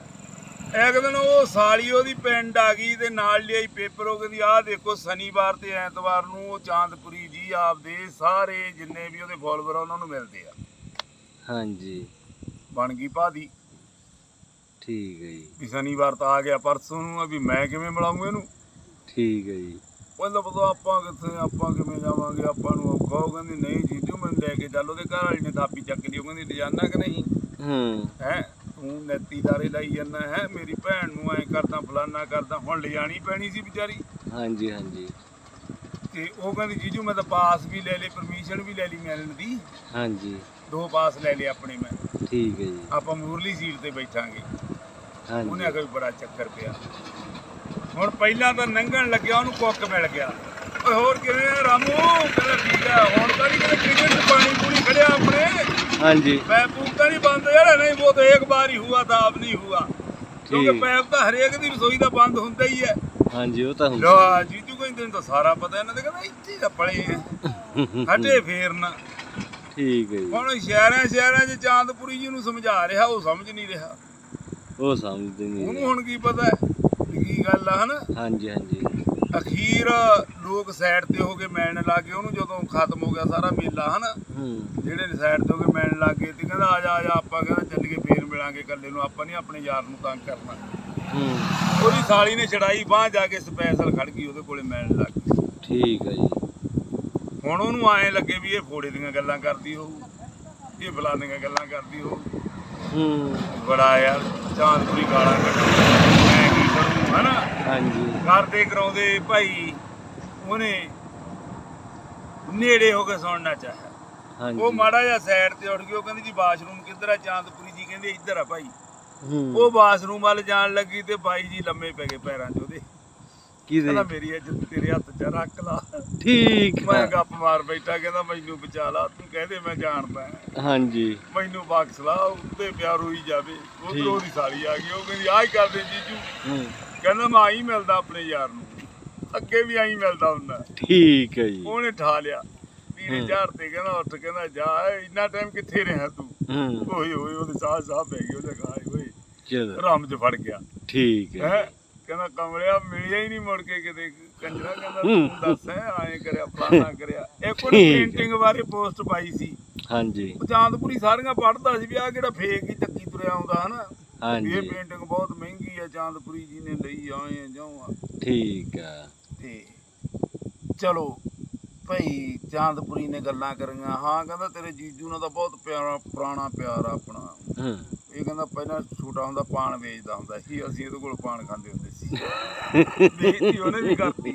ਇੱਕ ਦਿਨ ਉਹ ਸਾਲੀ ਉਹਦੀ ਪਿੰਡ ਆ ਗਈ ਤੇ ਨਾਲ ਲਿਆਈ ਪੇਪਰ ਉਹ ਕਹਿੰਦੀ ਆਹ ਦੇਖੋ ਸ਼ਨੀਵਾਰ ਤੇ ਐਤਵਾਰ ਨੂੰ ਉਹ ਚਾਂਦਪੁਰੀ ਜੀ ਆਪਦੇ ਸਾਰੇ ਜਿੰਨੇ ਵੀ ਉਹਦੇ ਫਾਲੋਅਰ ਉਹਨਾਂ ਨੂੰ ਮਿਲਦੇ ਆ। ਹਾਂਜੀ। ਬਣ ਗਈ ਭਾਦੀ। ਠੀਕ ਹੈ ਜੀ। ਵੀ ਸ਼ਨੀਵਾਰ ਤਾਂ ਆ ਗਿਆ ਪਰਸੋਂ ਨੂੰ ਆ ਵੀ ਮੈਂ ਕਿਵੇਂ ਮਿਲਾਉਂਗਾ ਇਹਨੂੰ? ਠੀਕ ਹੈ ਜੀ। ਪਹਿਲਾਂ ਪਤਾ ਆਪਾਂ ਕਿੱਥੇ ਆਪਾਂ ਕਿਵੇਂ ਜਾਵਾਂਗੇ ਆਪਾਂ ਨੂੰ ਔਖਾ ਉਹ ਕਹਿੰਦੀ ਨਹੀਂ ਜੀਜੂ ਮੈਨੂੰ ਲੈ ਕੇ ਚੱਲ ਉਹਦੇ ਘਰ ਵਾਲੀ ਨੇ ਥਾਪੀ ਚੱਕ ਲਈ ਉਹ ਕਹਿੰਦੀ ਕਿ ਨਹੀਂ? ਹੂੰ। ਹੈ? ਤੂੰ ਨੈਤੀ ਦਾਰੇ ਲਾਈ ਜਾਂਦਾ ਹੈ ਮੇਰੀ ਭੈਣ ਨੂੰ ਐ ਕਰਦਾ ਫਲਾਨਾ ਕਰਦਾ ਹੁਣ ਲਿਜਾਣੀ ਪੈਣੀ ਸੀ ਵਿਚਾਰੀ। ਹਾਂਜੀ ਹਾਂਜੀ। ਤੇ ਉਹ ਕਹਿੰਦੀ ਜੀਜੂ ਮੈਂ ਤਾਂ ਪਾਸ ਵੀ ਲੈ ਲਈ ਪਰਮਿਸ਼ਨ ਵੀ ਲੈ ਲਈ ਮਿਲਣ ਦੀ। ਹਾਂਜੀ। ਦੋ ਪਾਸ ਲੈ ਲਏ ਆਪਣੇ ਮੈਂ। ਠੀਕ ਹੈ ਜੀ। ਆਪਾਂ ਮੂਰਲੀ ਸੀਟ ਤੇ ਬੈਠਾਂਗੇ। ਉਹਨੇ ਹਾਂਜੀ ਆਖਿਆ ਵੀ ਬੜਾ ਚੱਕਰ ਪਿਆ। ਹੁਣ ਪਹਿਲਾਂ ਤਾਂ ਲੰਘਣ ਲੱਗਿਆ ਉਹਨੂੰ ਕੁੱਕ ਮਿਲ ਗਿਆ। ਓਏ ਹੋਰ ਕਿਵੇਂ ਆ ਰਾਮੂ ਕਹਿੰਦਾ ਠੀਕ ਆ ਹੁਣ ਤਾਂ ਨਹੀਂ ਕਿਤੇ ਕ੍ਰਿਕਟ ਚ ਪਾਣੀ ਪੂਣੀ ਖੜਿਆ ਆਪਣੇ ਹਾਂਜੀ। ਤਾਂ ਨਹੀਂ ਬੰਦ ਯਾਰ ਨਹੀਂ ਉਹ ਤਾਂ ਇੱਕ ਵਾਰ ਹੀ ਹੁਆ ਤਾਂ ਆਪ ਨਹੀਂ ਹੁਆ ਕਿਉਂਕਿ ਠੀਕ। ਪੈਪ ਤਾਂ ਹਰੇਕ ਦੀ ਰਸੋਈ ਦਾ ਬੰਦ ਹੁੰਦਾ ਹੀ ਹੈ। ਹਾਂਜੀ ਉਹ ਤਾਂ ਲੋ ਹੁੰਦਾ ਜੀਜੂ ਕਹਿੰਦੇ ਤਾਂ ਸਾਰਾ ਪਤਾ ਇਹਨਾਂ ਦੇ ਕਹਿੰਦਾ ਇੱਥੇ ਤਾਂ ਪਲੇ ਆ ਹਟੇ ਫੇਰਨਾ ਠੀਕ ਹੈ ਜੀ। ਹੁਣ ਸ਼ਹਿਰਾਂ ਸ਼ਹਿਰਾਂ 'ਚ ਚਾਂਦਪੁਰੀ ਜੀ ਨੂੰ ਸਮਝਾ ਰਿਹਾ ਉਹ ਸਮਝ ਨਹੀਂ ਰਿਹਾ। ਉਹ ਸਮਝਦੇ ਨਹੀਂ। ਉਹਨੂੰ ਹੁਣ ਕੀ ਪਤਾ ਹੈ ਵੀ ਕੀ ਗੱਲ ਆ ਹਨਾ? ਹਾਂਜੀ ਹਾਂਜੀ। ਅਖੀਰ ਲੋਕ ਸਾਈਡ ਤੇ ਹੋ ਕੇ ਮਿਲਣ ਲੱਗੇ ਉਹਨੂੰ ਜਦੋਂ ਖਤਮ ਹੋ ਗਿਆ ਸਾਰਾ ਮੇਲਾ ਹਨਾ? ਜਿਹੜੇ ਨੇ ਸਾਈਡ ਤੇ ਹੋ ਕੇ ਮਿਲਣ ਲੱਗੇ ਤੇ ਕਹਿੰਦਾ ਆ ਜਾ ਆ ਜਾ ਆਪਾਂ ਕਹਿੰਦਾ ਚੱਲੀਏ ਫੇਰ ਮਿਲਾਂਗੇ ਇਕੱਲੇ ਨੂੰ। ਆਪਾਂ ਨਹੀਂ ਆਪਣੇ ਯਾਰ ਨੂੰ ਤੰਗ ਕਰਨਾ। ਉਹਦੀ ਸਾਲੀ ਨੇ ਛੜਾਈ ਬਾਹ ਜਾ ਕੇ ਸਪੈਸ਼ਲ ਖੜ ਗਈ ਉਹਦੇ ਕੋਲੇ ਮਿਲਣ ਲੱਗ ਗਈ। ਠੀਕ ਹੈ ਜੀ। ਹੁਣ ਉਹਨੂੰ ਐਂ ਲੱਗੇ ਵੀ ਇਹ ਫੋੜੇ ਦੀਆਂ ਗੱਲਾਂ ਕਰਦੀ ਹੋਊ ਇਹ ਫਲਾਨੀਆਂ ਗੱਲਾਂ ਕਰਦੀ ਹੋਊ। ਹੂੰ। ਬੜਾ ਯਾਰ ਚਾਂਦਪੁਰੀ ਗਾਲਾਂ ਕੱਢਦੀ ਮੈਂ ਕੀ ਕਰੂੰ ਹਨਾ? ਹਾਂਜੀ। ਕਰਦੇ ਕਰਾਉਂਦੇ ਭਾਈ ਉਹਨੇ ਨੇੜੇ ਹੋ ਕੇ ਸੁਣਨਾ ਚਾਹਿਆ। ਹਾਂਜੀ। ਉਹ ਮਾੜਾ ਜਿਹਾ ਸਾਈਡ ਤੇ ਉੱਠ ਗਈ ਉਹ ਕਹਿੰਦੀ ਜੀ ਬਾਥਰੂਮ ਕਿੱਧਰ ਆ? ਚਾਂਦਪੁਰੀ ਜੀ ਕਹਿੰਦੇ ਇੱਧਰ ਆ ਭਾਈ। ਹੂੰ। ਉਹ ਬਾਥਰੂਮ ਵੱਲ ਜਾਣ ਲੱਗੀ ਤੇ ਬਾਈ ਜੀ ਲੰਮੇ ਪੈ ਗਏ ਪੈਰਾਂ 'ਚ ਉਹਦੇ। ਕਿਹਦੇ ਕਹਿੰਦਾ ਮੇਰੀ ਇੱਜ਼ਤ ਤੇਰੇ ਹੱਥ 'ਚ ਆ, ਰੱਖ ਲਾ। ਠੀਕ ਮੈਂ ਹੈ। ਗੱਪ ਮਾਰ ਬੈਠਾ ਕਹਿੰਦਾ ਮੈਨੂੰ ਬਚਾ ਲਾ ਤੂੰ ਕਹਦੇ ਮੈਂ ਜਾਣਦਾ ਹਾਂਜੀ। ਮੈਨੂੰ ਬਖਸ਼ ਲਾ ਉੱਤੇ ਪਿਆਰ ਹੋਈ ਜਾਵੇ। ਉਧਰੋਂ ਦੀ ਸਾਲੀ ਆ ਗਈ ਉਹ ਕਹਿੰਦੀ ਆਹ ਹੀ ਕਰਦੇ ਜੀਜੂ। ਹੂੰ। ਕਹਿੰਦਾ ਮੈਂ ਆਈ ਮਿਲਦਾ ਆਪਣੇ ਯਾਰ ਨੂੰ। ਅੱਗੇ ਵੀ ਆਈ ਮਿਲਦਾ ਹੁੰਦਾ। ਠੀਕ ਹੈ ਜੀ। ਉਹਨੇ ਠਾ ਲਿਆ। ਵੀਰੇ। ਝਾੜ ਤੇ ਕਹਿੰਦਾ ਉੱਠ ਕਹਿੰਦਾ ਜਾ ਇੰਨਾ ਟਾਈਮ ਕਿੱਥੇ ਰਿਹਾ ਤੂੰ? ਓਏ ਓਏ ਉਹਦੇ ਸਾਹ ਸਾਹ ਪੈ ਗਏ ਉਹਦੇ ਗਾਏ ਓਏ। ਚਲੋ। ਰਾਮ ਚ ਫੜ ਗਿਆ। ਠੀਕ ਹੈ। ਕਹਿੰਦਾ ਕਮਲਿਆ ਮਿਲਿਆ ਹੀ ਨਹੀਂ ਮੁੜ ਕੇ ਕਿਤੇ। ਕੰਜਰਾ ਕਹਿੰਦਾ। ਤੂੰ ਦੱਸ ਐ ਕਰਿਆ ਫਲਾਣਾ ਕਰਿਆ। ਇੱਕ ਉਹਨੇ ਠੀਕ ਹੈ। ਪੇਂਟਿੰਗ ਬਾਰੇ ਪੋਸਟ ਪਾਈ ਸੀ। ਹਾਂਜੀ। ਉਹ ਚਾਂਦਪੁਰੀ ਸਾਰੀਆਂ ਪੜਦਾ ਸੀ ਵੀ ਆ ਕਿਹੜਾ ਫੇਕ ਹੀ ਚੱਕੀ ਤੁਰਿਆ ਆਉਂਦਾ ਹਨਾ? ਵੀ ਇਹ ਹਾਂਜੀ ਪੇਂਟਿੰਗ ਬਹੁਤ ਆ ਚਾਂਦਪੁਰੀ ਜੀ ਨੇ ਲਈ ਆਏ ਆ ਜਾਉਂ ਆ। ਠੀਕ ਹੈ ਤੇ ਚਲੋ ਭਾਈ ਚਾਂਦਪੁਰੀ ਨੇ ਗੱਲਾਂ ਕਰੀਆਂ। ਹਾਂ ਕਹਿੰਦਾ ਤੇਰੇ ਜੀਜੂ ਨਾਲ ਤਾਂ ਬਹੁਤ ਪਿਆਰਾ ਪੁਰਾਣਾ ਪਿਆਰ ਆ ਆਪਣਾ। ਹੂੰ। ਇਹ ਕਹਿੰਦਾ ਪਹਿਲਾਂ ਛੋਟਾ ਹੁੰਦਾ ਪਾਨ ਵੇਚਦਾ ਹੁੰਦਾ ਸੀ ਅਸੀਂ ਇਹਦੇ ਕੋਲ ਪਾਨ ਖਾਂਦੇ ਹੁੰਦੇ ਸੀ। *laughs* ਵੇਚਦੀ ਉਹਨੇ ਵੀ ਕਰਤੀ।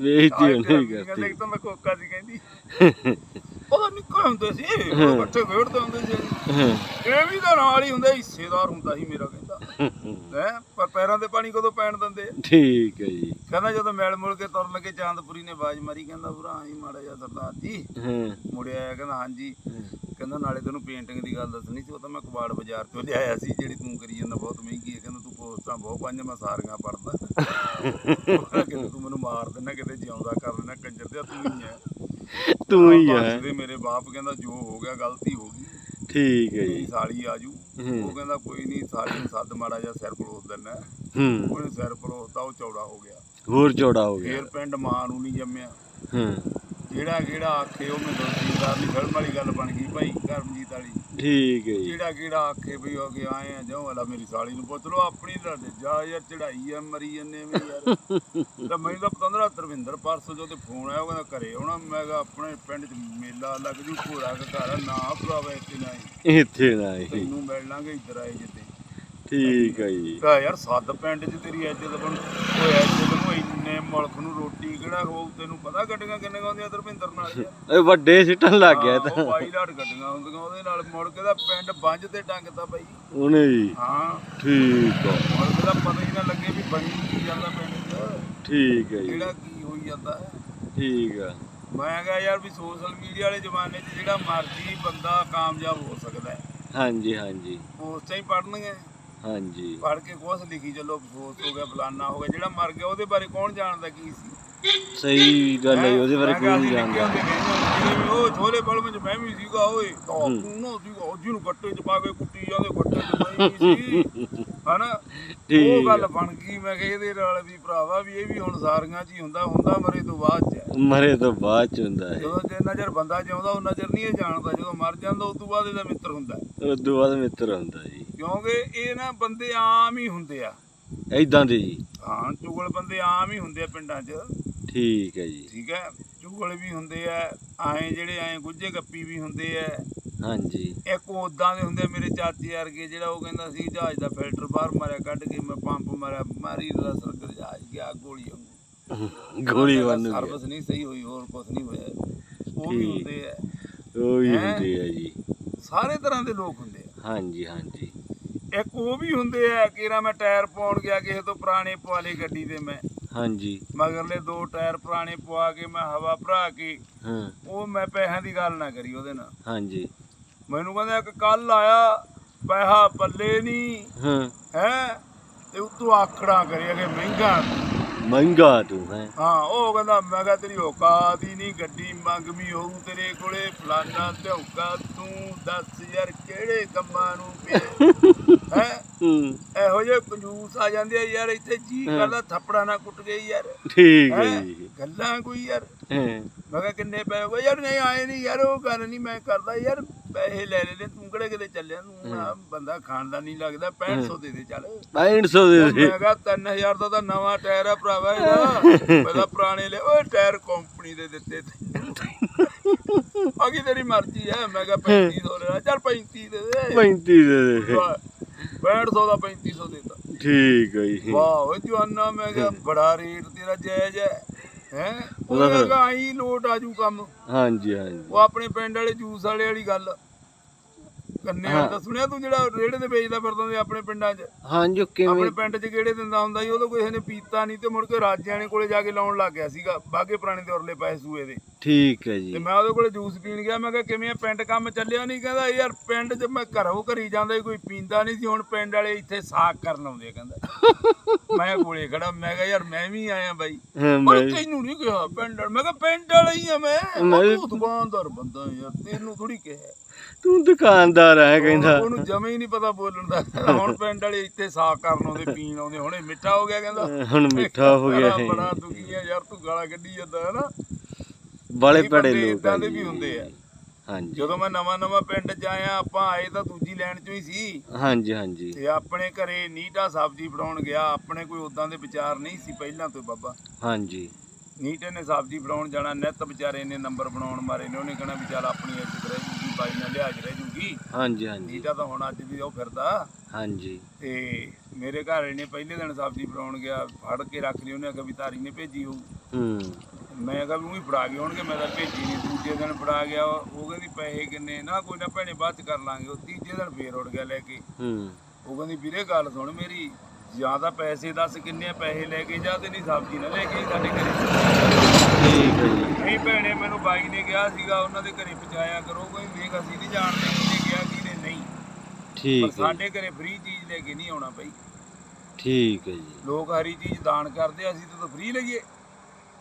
ਵੇਚਦੀ ਉਹਨੇ ਵੀ ਕਹਿੰਦਾ ਕਰਤੀ। ਇੱਕ ਤਾਂ ਮੈਂ ਕੋਕਾ ਸੀ ਕਹਿੰਦੀ। *laughs* ਉਹਦਾ ਨਿੱਕਾ ਹੁੰਦੇ ਸੀ ਇਕੱਠੇ ਖੇਡਦੇ ਹੁੰਦੇ ਸੀ ਹੂੰ। ਇਹ ਵੀ ਤਾਂ ਨਾਲ ਹੀ ਹੁੰਦਾ ਹਿੱਸੇਦਾਰ ਹੁੰਦਾ ਸੀ ਮੇਰਾ ਕਹਿੰਦਾ। ਹੈ। ਪਰ ਪੈਰਾਂ ਤੇ ਪਾਣੀ ਕਦੋਂ ਪੈਣ ਦਿੰਦੇ? ਠੀਕ ਹੈ ਜੀ। ਕਹਿੰਦਾ ਜਦੋਂ ਮਿਲ ਮੁਲ ਕੇ ਤੁਰਨ ਲੱਗੇ ਚਾਂਦਪੁਰੀ ਨੇ ਬਾਜ ਮਾਰੀ ਕਹਿੰਦਾ ਭਰਾ ਆਈ ਮਾੜਾ ਜਿਹਾ ਸਰਦਾਰ ਜੀ। ਹੂੰ। ਮੁੜਿਆ ਆਇਆ ਕਹਿੰਦਾ ਹਾਂਜੀ। ਕਹਿੰਦਾ ਨਾਲੇ ਤੈਨੂੰ ਪੇਂਟਿੰਗ ਦੀ ਗੱਲ ਦੱਸਣੀ ਸੀ ਉਹ ਤਾਂ ਮੈਂ ਕਬਾੜ ਬਾਜ਼ਾਰ ਚੋਂ ਲਿਆਇਆ ਸੀ ਜਿਹੜੀ ਤੂੰ ਕਰੀ ਜਾਂਦਾ ਬਹੁਤ ਮਹਿੰਗੀ ਹੈ। ਕਹਿੰਦਾ ਤੂੰ ਪੋਸਟਾਂ ਬਹੁਤ ਪਾਈਆਂ ਮੈਂ ਸਾਰੀਆਂ ਪੜਦਾ *laughs* ਕਿਤੇ ਤੂੰ ਮੈਨੂੰ ਮਾਰ ਦੇਣਾ ਕਿਤੇ ਜਿਉਂਦਾ ਕਰ ਦੇਣਾ ਕੰਜਰ ਤੇ ਤੂੰ ਹੀ ਹੈ। ਤੂੰ ਹੀ ਆ। ਦੇ ਮੇਰੇ ਬਾਪ ਕਹਿੰਦਾ ਜੋ ਹੋ ਗਿਆ ਗਲਤੀ ਹੋ ਗਈ। ਠੀਕ ਹੈ ਜੀ। ਸਾਲੀ ਆਜੂ। ਉਹ ਕਹਿੰਦਾ ਕੋਈ ਨਹੀਂ ਸਾਲੀ ਨੂੰ ਸੱਦ ਮਾੜਾ ਜਿਹਾ ਸਿਰ ਪਲੋਸ ਦਿੰਦਾ। ਹੂੰ। ਉਹਨੇ ਸਿਰ ਪਲੋਸਤਾ ਉਹ ਚੌੜਾ ਹੋ ਗਿਆ। ਹੋਰ ਚੌੜਾ ਹੋ ਗਿਆ। ਫੇਰ ਪਿੰਡ ਮਾਂ ਨੂੰ ਨਹੀਂ ਜੰਮਿਆ। ਹੂੰ। ਜਿਹੜਾ ਕਿਹੜਾ ਆਖੇ ਉਹ ਮੈਨੂੰ ਦਲਜੀਤਦਾਰ ਦੀ ਫਿਲਮ ਵਾਲੀ ਗੱਲ ਬਣ ਗਈ ਭਾਈ ਕਰਮਜੀਤ ਵਾਲੀ। ਠੀਕ ਹੈ ਜੀ। ਜਿਹੜਾ ਕਿਹੜਾ ਆਖੇ ਵੀ ਹੋ ਕੇ ਆਏ ਆ ਜਾਓ ਵਾਲਾ ਮੇਰੀ ਸਾਲੀ ਨੂੰ ਪੁੱਛ ਲਓ ਆਪਣੀ ਲੜ ਜਾ ਯਾਰ ਚੜਾਈ ਆ ਮਰੀ ਜੰਨੇ ਵੀ ਯਾਰ। ਤਾਂ ਮੈਨੂੰ ਤਾਂ ਪਤੰਦਰਾ ਤਰਵਿੰਦਰ ਪਰਸੋਂ ਜੋ ਤੇ ਫੋਨ ਆਇਆ ਉਹ ਕਹਿੰਦਾ ਘਰੇ ਆਉਣਾ। ਮੈਂ ਕਿਹਾ ਆਪਣੇ ਪਿੰਡ 'ਚ ਮੇਲਾ ਲੱਗ ਜੂ ਦਾ ਘਰ ਨਾ ਭਰਾਵਾ ਇੱਥੇ ਨਾ ਆਈ। ਇੱਥੇ ਨਾ ਹੀ ਤੈਨੂੰ ਮਿਲ ਲਾਂਗੇ ਇੱਧਰ ਆਏ ਜਿੱਤੇ ਠੀਕ ਹੈ ਜੀ। ਕਹਾ ਯਾਰ ਸੱਦ ਪਿੰਡ 'ਚ ਤੇਰੀ ਇੱਜ਼ਤ ਬਣ। ਨੂੰ ਇੰਨੇ ਮੁਲਕ ਨੂੰ ਰੋਟੀ ਕਿਹੜਾ ਹੋਊ ਤੈਨੂੰ ਪਤਾ ਗੱਡੀਆਂ ਕਿੰਨੇ ਆਉਂਦੀਆਂ ਧਰਮਿੰਦਰ ਨਾਲ? *laughs* ਇਹ ਵੱਡੇ ਸਿੱਟਣ ਲੱਗ ਗਿਆ ਤਾਂ। ਬਾਈ ਲਾੜ ਗੱਡੀਆਂ ਹੁੰਦੀਆਂ ਉਹਦੇ ਨਾਲ ਮੁੜ ਕੇ ਦਾ ਪਿੰਡ ਬੰਜ ਤੇ ਟੰਗਦਾ ਬਾਈ। ਉਹਨੇ ਜੀ ਹਾਂ। ਠੀਕ ਆ। ਮੁੜ ਕੇ ਦਾ ਪਤਾ ਹੀ ਨਾ ਲੱਗੇ ਵੀ ਬਣੀ ਕੀ ਜਾਂਦਾ ਪਿੰਡ ਠੀਕ ਹੈ ਜੀ। ਕਿਹੜਾ ਕੀ ਹੋਈ ਜਾਂਦਾ। ਠੀਕ ਆ। ਮੈਂ ਕਿਹਾ ਯਾਰ ਵੀ ਸੋਸ਼ਲ ਮੀਡੀਆ ਵਾਲੇ ਜ਼ਮਾਨੇ 'ਚ ਜਿਹੜਾ ਮਰਜ਼ੀ ਬੰਦਾ ਕਾਮਯਾਬ ਹੋ ਸਕਦਾ ਹੈ। ਹਾਂਜੀ ਹਾਂਜੀ। ਪੋਸਟਾਂ ਹੀ ਪੜਨਗੇ ਹਾਂਜੀ। ਪੜ ਕੇ ਕੁਛ ਲਿਖੀ ਚੱਲੋ ਅਫਸੋਸ ਹੋ ਗਿਆ ਫਲਾਨਾ ਹੋ ਗਿਆ ਜਿਹੜਾ ਮਰ ਗਿਆ ਉਹਦੇ ਬਾਰੇ ਕੌਣ ਜਾਣਦਾ ਕੀ ਸੀ? ਸਹੀ ਗੱਲ ਹੈ ਜੀ, ਉਹਦੇ ਬਾਰੇ ਕੋਈ ਨਹੀਂ ਜਾਣਦਾ ਉਹ ਛੋਲੇ ਬਲਮ ਚ ਮੈਂ ਵੀ ਸੀਗਾ ਓਏ ਤਾਂ ਨਾ ਸੀਗਾ ਜਿਹਨੂੰ ਗੱਟੇ ਚ ਪਾ ਕੇ ਕੁੱਟੀ ਜਾਂਦੇ ਗੱਟੇ ਚ ਮੈਂ ਵੀ ਸੀ। ਹਨਾ? ਉਹ ਗੱਲ ਬਣ ਗਈ ਮੈਂ ਕਿਹਾ ਇਹਦੇ ਨਾਲ ਵੀ ਭਰਾਵਾ ਵੀ ਇਹ ਵੀ ਹੁਣ ਸਾਰੀਆਂ ਚ ਹੀ ਹੁੰਦਾ ਹੁੰਦਾ ਮਰੇ ਤੋਂ ਬਾਅਦ ਚ। ਮਰੇ ਤੋਂ ਬਾਅਦ ਚ ਹੁੰਦਾ ਹੈ ਜਦੋਂ ਜਿੰਨਾ ਚਿਰ ਬੰਦਾ ਜਿਉਂਦਾ ਉਹਨਾਂ ਚਿਰ ਨਹੀਂ ਇਹ ਜਾਣਦਾ ਜਦੋਂ ਮਰ ਜਾਂਦਾ ਉਸ ਤੋਂ ਬਾਅਦ ਇਹਦਾ ਮਿੱਤਰ ਹੁੰਦਾ। ਉਸ ਤੋਂ ਬਾਅਦ ਮਿੱਤਰ ਹੁੰਦਾ ਜੀ। ਕਿਉਂਕਿ ਇਹ ਨਾ ਬੰਦੇ ਆਮ ਹੀ ਹੁੰਦੇ ਆ। ਐਦਾਂ ਦੇ ਜੀ। ਹਾਂ ਚੁਗਲ ਬੰਦੇ ਆਮ ਹੀ ਹੁੰਦੇ ਆ ਪਿੰਡਾਂ 'ਚ। ਠੀਕ ਹੈ ਜੀ। ਠੀਕ ਹੈ? ਚੁਗਲ ਵੀ ਹੁੰਦੇ ਆ ਐਂ ਜਿਹੜੇ ਐਂ ਗੁੱਜੇ ਗੱਪੀ ਵੀ ਹੁੰਦੇ ਆ। ਹਾਂਜੀ। ਇੱਕ ਉਦਾਂ ਦੇ ਹੁੰਦੇ ਮੇਰੇ ਚਾਚੇ ਵਰਗੇ ਜਿਹੜਾ ਉਹ ਕਹਿੰਦਾ ਸੀ ਜਹਾਜ਼ ਦਾ ਫਿਲਟਰ ਬਾਹਰ ਮਾਰਿਆ ਕੱਢ ਕੇ ਮੈਂ ਪੰਪ ਮਾਰਿਆ ਮਾਰੀ ਦਾ ਸਰਕਰ ਜਹਾਜ਼ ਗਿਆ ਗੋਲੀ ਵਾਂਗੂ। *laughs* ਗੋਲੀ ਗਿਆ। ਸਰਵਿਸ ਨਹੀਂ ਸਹੀ ਹੋਈ ਹੋਰ ਕੁਝ ਨਹੀਂ ਹੋਇਆ। ਉਹ ਵੀ। ਹੁੰਦੇ ਆ। ਉਹ ਵੀ? ਹੁੰਦੇ ਆ ਜੀ। ਸਾਰੇ ਤਰ੍ਹਾਂ ਦੇ ਲੋਕ ਹੁੰਦੇ ਆ। ਹਾਂਜੀ ਹਾਂਜੀ। ਇੱਕ ਉਹ ਵੀ ਹੁੰਦੇ ਆ ਕਿਰਾ ਮੈਂ ਟਾਇਰ ਪਾਉਣ ਗਿਆ ਕਿਸੇ ਤੋਂ ਪੁਰਾਣੇ ਪਵਾ ਲਏ ਗੱਡੀ ਦੇ ਮੈਂ। ਹਾਂਜੀ। ਮਗਰਲੇ ਦੋ ਟਾਇਰ ਪੁਰਾਣੇ ਪਵਾ ਕੇ ਮੈਂ ਹਵਾ ਭਰਾ ਕੇ ਹਾਂ। ਉਹ ਮੈਂ ਪੈਸਿਆਂ ਦੀ ਗੱਲ ਨਾ ਕਰੀ ਉਹਦੇ ਨਾਲ। ਹਾਂਜੀ। ਮੈਨੂੰ ਕਹਿੰਦਾ ਇੱਕ ਕੱਲ ਆਇਆ ਪੈਸਾ ਪੱਲੇ ਨਹੀਂ ਹਾਂ। ਹੈ? ਤੇ ਉਤੋਂ ਆਖੜਾ ਕਰਿਆ ਕਿ ਮਹਿੰਗਾ। ਮਹਿੰਗਾ ਤੂੰ ਹੈ। ਹਾਂ ਉਹ ਕਹਿੰਦਾ ਮੈਂ ਕਿਹਾ ਤੇਰੀ ਔਕਾਤ ਹੀ ਨਹੀਂ ਗੱਡੀ ਮੰਗਵੀ ਹੋਊ ਤੇਰੇ ਕੋਲੇ ਫਲਾਨਾ ਧੌਕਾ ਤੂੰ ਦੱਸ ਯਾਰ ਕਿਹੜੇ ਕੰਮਾਂ ਨੂੰ ਹੈ? *laughs* ਹੂੰ। ਇਹੋ ਜਿਹੇ ਕੰਜੂਸ ਆ ਜਾਂਦੇ ਆ ਯਾਰ ਇੱਥੇ ਜੀ ਕਰਦਾ ਥੱਪੜਾ ਨਾ ਕੁੱਟ ਗਈ ਯਾਰ। ਠੀਕ ਹੈ ਗੱਲਾਂ ਕੋਈ ਯਾਰ। ਹਾਂ। ਮੈਂ ਕਿਹਾ ਕਿੰਨੇ ਪੈਸੇ ਹੋਏ ਯਾਰ ਨਹੀਂ ਆਏ ਨਹੀਂ ਯਾਰ ਉਹ ਗੱਲ ਨਹੀਂ ਮੈਂ ਕਰਦਾ ਯਾਰ। ਪੈਸੇ ਲੈ ਲੈ ਤੂੰ ਕਿਹੜੇ ਕਿਤੇ ਚੱਲਿਆ? ਤੂੰ ਨਾ ਬੰਦਾ ਖਾਨਦਾਨੀ ਨਹੀਂ ਲੱਗਦਾ 6500 ਦੇ ਦੇ ਚੱਲ। 500 ਦੇ ਦੇ ਮੈਂ ਕਿਹਾ 3000 ਦਾ ਤਾਂ ਨਵਾਂ ਟਾਇਰ ਆ ਭਰਾਵਾ ਇਹਦਾ। ਪਹਿਲਾਂ ਪੁਰਾਣੇ ਲੈ ਓਏ ਟਾਇਰ ਕੰਪਨੀ ਦੇ ਦਿੱਤੇ ਅਗੀ ਤੇਰੀ ਮਰਜ਼ੀ ਹੈ ਮੈਂ ਕਿਹਾ 3500 ਲੈਣਾ। ਚੱਲ 35 ਦੇ ਦੇ। 35 ਦੇ ਦੇ। 6500 ਦਾ 3500 ਦੇਤਾ। ਠੀਕ ਹੈ ਜੀ। ਵਾਹ ਓਏ ਜਵਾਨਾ ਮੈਂ ਕਿਹਾ ਬੜਾ ਰੇਟ ਤੇਰਾ ਜਾਇਜ਼ ਹੈ ਹੈ? ਉਹਦਾ ਫਿਰ- ਆਈ ਲੋਟ ਆਜੂ ਕੰਮ। ਹਾਂਜੀ ਹਾਂਜੀ। ਉਹ ਆਪਣੇ ਪਿੰਡ ਵਾਲੇ ਜੂਸ ਵਾਲੇ ਵਾਲੀ ਗੱਲ। ਕੰਨੇ ਵਾਲਾ ਤਾਂ ਸੁਣਿਆ ਤੂੰ ਜਿਹੜਾ ਰੇੜੇ ਤੇ ਵੇਚਦਾ ਫਿਰਦਾ ਸੀ ਆਪਣੇ ਪਿੰਡਾਂ 'ਚ? ਹਾਂਜੀ ਉਹ ਕਿਵੇਂ ਆਪਣੇ ਪਿੰਡ 'ਚ ਕਿਹੜੇ ਦਿੰਦਾ ਹੁੰਦਾ ਸੀ? ਉਦੋਂ ਕਿਸੇ ਨੇ ਪੀਤਾ ਨਹੀਂ ਤੇ ਮੁੜ ਕੇ ਰਾਜਿਆਣੇ ਕੋਲੇ ਜਾ ਕੇ ਲਾਉਣ ਲੱਗ ਗਿਆ ਸੀਗਾ ਬਾਗੇ ਪੁਰਾਣੇ ਦੇ ਉਰਲੇ ਪੈਸੇ ਸੂਏ ਦੇ। ਠੀਕ ਹੈ ਤੇ ਜੀ ਮੈਂ ਉਹਦੇ ਕੋਲੇ ਜੂਸ ਪੀਣ ਗਿਆ ਮੈਂ ਕਿਹਾ ਕਿਵੇਂ ਆ ਪਿੰਡ ਕੰਮ ਚੱਲਿਆ ਨਹੀਂ? ਕਹਿੰਦਾ ਯਾਰ ਪਿੰਡ 'ਚ ਮੈਂ ਘਰੋਂ ਘਰੀ ਜਾਂਦਾ ਸੀ, ਕੋਈ ਪੀਂਦਾ ਨਹੀਂ ਸੀ ਹੁਣ ਪਿੰਡ ਵਾਲੇ ਇੱਥੇ ਸਾਕ ਕਰਨ ਆਉਂਦੇ ਆ ਕਹਿੰਦਾ। *laughs* ਮੈਂ ਕੋਲੇ ਖੜਾ ਮੈਂ ਕਿਹਾ ਯਾਰ ਮੈਂ ਵੀ ਆਇਆ ਬਾਈ। ਹਾਂ ਪਰ ਮੈਂ ਤੈਨੂੰ ਨਹੀਂ ਕਿਹਾ ਪਿੰਡ ਵਾਲਾ। ਮੈਂ ਕਿਹਾ ਪਿੰਡ ਵਾਲਾ ਹੀ ਆ ਮੈਂ। ਮੈਂ- ਤੂੰ ਦੁਕਾਨਦਾਰ ਬੰਦਾ ਯਾਰ ਤੈਨੂੰ ਥੋੜੀ ਕਿਹਾ। ਤੂੰ ਦੁਕਾਨਦਾਰ ਹੈ ਕਹਿੰਦਾ। ਉਹਨੂੰ ਜਮੇ ਹੀ ਨਹੀਂ ਪਤਾ ਬੋਲਣ ਦਾ। ਹੁਣ ਪਿੰਡ ਵਾਲੇ ਇੱਥੇ ਸਾਕ ਕਰਨ ਆਉਂਦੇ ਪੀਣ ਆਉਂਦੇ। ਹੁਣੇ ਮਿੱਠਾ ਹੋ ਗਿਆ ਕਹਿੰਦਾ। ਹੁਣ ਮਿੱਠਾ ਹੋ ਗਿਆ ਬੜਾ- ਹੈ ਬੜਾ ਦੁਖੀ ਆ ਯਾਰ ਤੂੰ ਗਾਲਾਂ ਕੱਢੀ ਜਾਂਦਾ ਹੈ ਨਾ। ਕਈ ਪੜੇ ਲੋਕ ਆ ਦੇ। ਵੀ ਹੁੰਦੇ ਆ। ਹਾਂਜੀ। ਜਦੋਂ ਮੈਂ ਨਵਾਂ ਨਵਾਂ ਪਿੰਡ ਚ ਆਇਆ ਆਪਾਂ ਆਏ ਤਾਂ ਦੂਜੀ ਲਾਈਨ ਚੋਂ ਹੀ ਸੀ। ਹਾਂਜੀ ਹਾਂਜੀ। ਤੇ ਆਪਣੇ ਘਰੇ ਨੀਟਾ ਸਬਜ਼ੀ ਫੜਾਉਣ ਗਿਆ। ਆਪਣੇ ਕੋਈ ਉਦਾਂ ਦੇ ਵਿਚਾਰ ਨਹੀਂ ਸੀ ਪਹਿਲਾਂ ਤੋਂ ਬਾਬਾ। ਹਾਂਜੀ। ਨੀਟੇ ਨੇ ਸਬਜ਼ੀ ਫੜਾਉਣ ਜਾਣਾ। ਨਿੱਤ ਵਿਚਾਰੇ ਨੇ ਨੰਬਰ ਬਣਾਉਣ ਮਾਰੇ ਨੇ। ਉਹਨੇ ਕਹਿਣਾ ਵੀ ਚੱਲ ਆਪਣੀ ਇੱਜ਼ਤ ਰਹਿ ਬਾਈ ਨਾਲ ਲਿਹਾਜ਼ ਰਹਿ ਜੂਗੀ। ਹਾਂਜੀ ਹਾਂਜੀ। ਨੀਟਾ ਤਾਂ ਹੁਣ ਅੱਜ ਵੀ ਉਹ ਫਿਰਦਾ। ਹਾਂਜੀ। ਤੇ ਮੇਰੇ ਘਰ ਵਾਲੇ ਨੇ ਪਹਿਲੇ ਦਿਨ ਸਬਜ਼ੀ ਫੜਾਉਣ ਗਿਆ ਫੜ ਕੇ ਰੱਖ ਲਈ ਉਹਨੇ ਆਖਿਆ ਵੀ ਤਾਰੀ ਨੇ ਭੇਜੀ ਹੋਊ। ਹੂੰ। ਮੈਂ ਕਿਹਾ ਵੀ ਉਹੀ ਫੜਾ ਗਏ ਹੋਣਗੇ ਮੈਂ ਤਾਂ ਭੇਜੀ ਨਹੀਂ ਦੂਜੇ ਦਿਨ ਫੜਾ ਗਿਆ ਉਹ ਕਹਿੰਦੀ ਪੈਸੇ ਕਿੰਨੇ? ਨਾ ਕੋਈ ਨਾ ਭੈਣੇ ਬਾਅਦ ਚ ਕਰ ਲਾਂਗੇ। ਉਹ ਤੀਜੇ ਦਿਨ ਫੇਰ ਉੱਡ ਗਿਆ ਲੈ ਕੇ। ਹੂੰ। ਉਹ ਕਹਿੰਦੀ ਵੀਰੇ ਗੱਲ ਸੁਣ ਮੇਰੀ ਜਾਂ ਤਾਂ ਪੈਸੇ ਦੱਸ ਕਿੰਨੇ ਪੈਸੇ ਲੈ ਕੇ ਜਾ ਤੇ ਨਹੀਂ ਸਬਜ਼ੀ ਨਾ ਲੈ ਕੇ ਸਾਡੇ ਘਰੇ। ਠੀਕ ਹੈ ਜੀ। ਨਹੀਂ ਭੈਣੇ ਮੈਨੂੰ ਬਾਈ ਨੇ ਕਿਹਾ ਸੀਗਾ ਉਹਨਾਂ ਦੇ ਘਰੇ ਪਹੁੰਚਾਇਆ ਕਰੋ ਕੋਈ ਵੇਖ ਅਸੀਂ ਨਹੀਂ ਜਾਣਦੇ ਕਿਹਨੇ ਕਿਹਾ ਕਿਹਨੇ ਨਹੀਂ। ਪਰ ਠੀਕ ਹੈ ਸਾਡੇ ਘਰੇ ਫ੍ਰੀ ਚੀਜ਼ ਲੈ ਕੇ ਨਹੀਂ ਆਉਣਾ ਬਈ। ਠੀਕ ਹੈ ਜੀ। ਲੋਕ ਹਰੀ ਚੀਜ਼ ਦਾਨ ਕਰਦੇ ਆ, ਅਸੀਂ ਤਾਂ ਫ੍ਰੀ ਲਈਏ।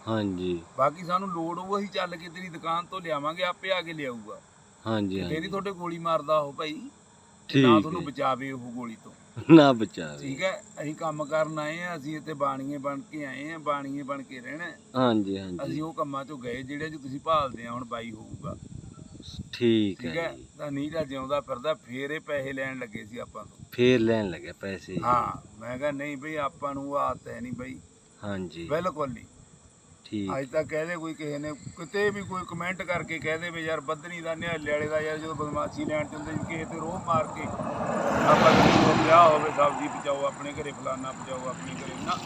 ਹਾਂਜੀ। ਬਾਕੀ ਸਾਨੂੰ ਲੋੜ ਉਹ ਅਸੀਂ ਚੱਲ ਕੇ ਤੇਰੀ ਦੁਕਾਨ ਤੋਂ ਲਿਆਵਾਂਗੇ ਆਪੇ ਆ ਕੇ ਲਿਆਊਗਾ। ਹਾਂਜੀ ਤੇਰੀ ਹਾਂਜੀ। ਤੁਹਾਡੇ ਗੋਲੀ ਮਾਰਦਾ ਉਹ ਭਾਈ ਤੇ ਠੀਕ ਨਾ ਹੈ ਤੁਹਾਨੂੰ ਬਚਾਵੇ ਉਹ ਗੋਲੀ ਤੋਂ। ਨਾ ਬਚਾਵੇ ਠੀਕ ਹੈ ਅਸੀਂ ਕੰਮ ਕਰਨ ਆਏ ਆ ਅਸੀਂ ਇੱਥੇ ਬਾਣੀਏ ਬਣ ਕੇ ਆਏ ਆ ਬਾਣੀਏ ਬਣ ਕੇ ਰਹਿਣਾ ਹੈ। ਹਾਂਜੀ ਹਾਂਜੀ। ਅਸੀਂ ਉਹ ਕੰਮਾਂ ਚੋਂ ਗਏ ਜਿਹੜੇ ਚ ਤੁਸੀਂ ਭਾਲਦੇ ਆ ਹੁਣ ਬਾਈ ਹੋਊਗਾ। ਠੀਕ ਠੀਕ ਹੈ ਹੈ ਜੀ ਤਾਂ ਜਿਉਂਦਾ ਫਿਰਦਾ ਫੇਰ ਇਹ ਪੈਸੇ ਲੈਣ ਲੱਗੇ ਸੀ ਆਪਾਂ ਤੋਂ। ਫੇਰ ਲੈਣ ਲੱਗੇ ਪੈਸੇ। ਹਾਂ ਮੈਂ ਕਿਹਾ ਨਹੀਂ ਬਈ ਆਪਾਂ ਨੂੰ ਉਹ ਆਦਤ ਹੈ ਨਹੀਂ ਬਈ। ਹਾਂਜੀ। ਬਿਲਕੁਲ ਨਹੀਂ। ਠੀਕ। ਅੱਜ ਤੱਕ ਕਹਦੇ ਕੋਈ ਕਿਸੇ ਨੇ ਕਿਤੇ ਵੀ ਕੋਈ ਕਮੈਂਟ ਕਰਕੇ ਕਹਦੇ ਵੀ ਯਾਰ ਬੱਦਨੀ ਦਾ ਨਿਹਾਲੇ ਵਾਲੇ ਦਾ ਯਾਰ ਜਦੋਂ ਬਦਮਾਸ਼ੀ ਲੈਣ ਚੰਦੇ ਜੀ ਕਿਸੇ ਤੇ ਰੋਹ ਮਾਰ ਕੇ ਆਪਾਂ ਨੂੰ ਵਿਆਹ ਹੋਵੇ ਸਬਜ਼ੀ ਪਚਾਓ ਆਪਣੇ ਘਰੇ ਫਲਾਨਾ ਪਚਾਓ ਆਪਣੇ ਘਰੇ ਨਾ।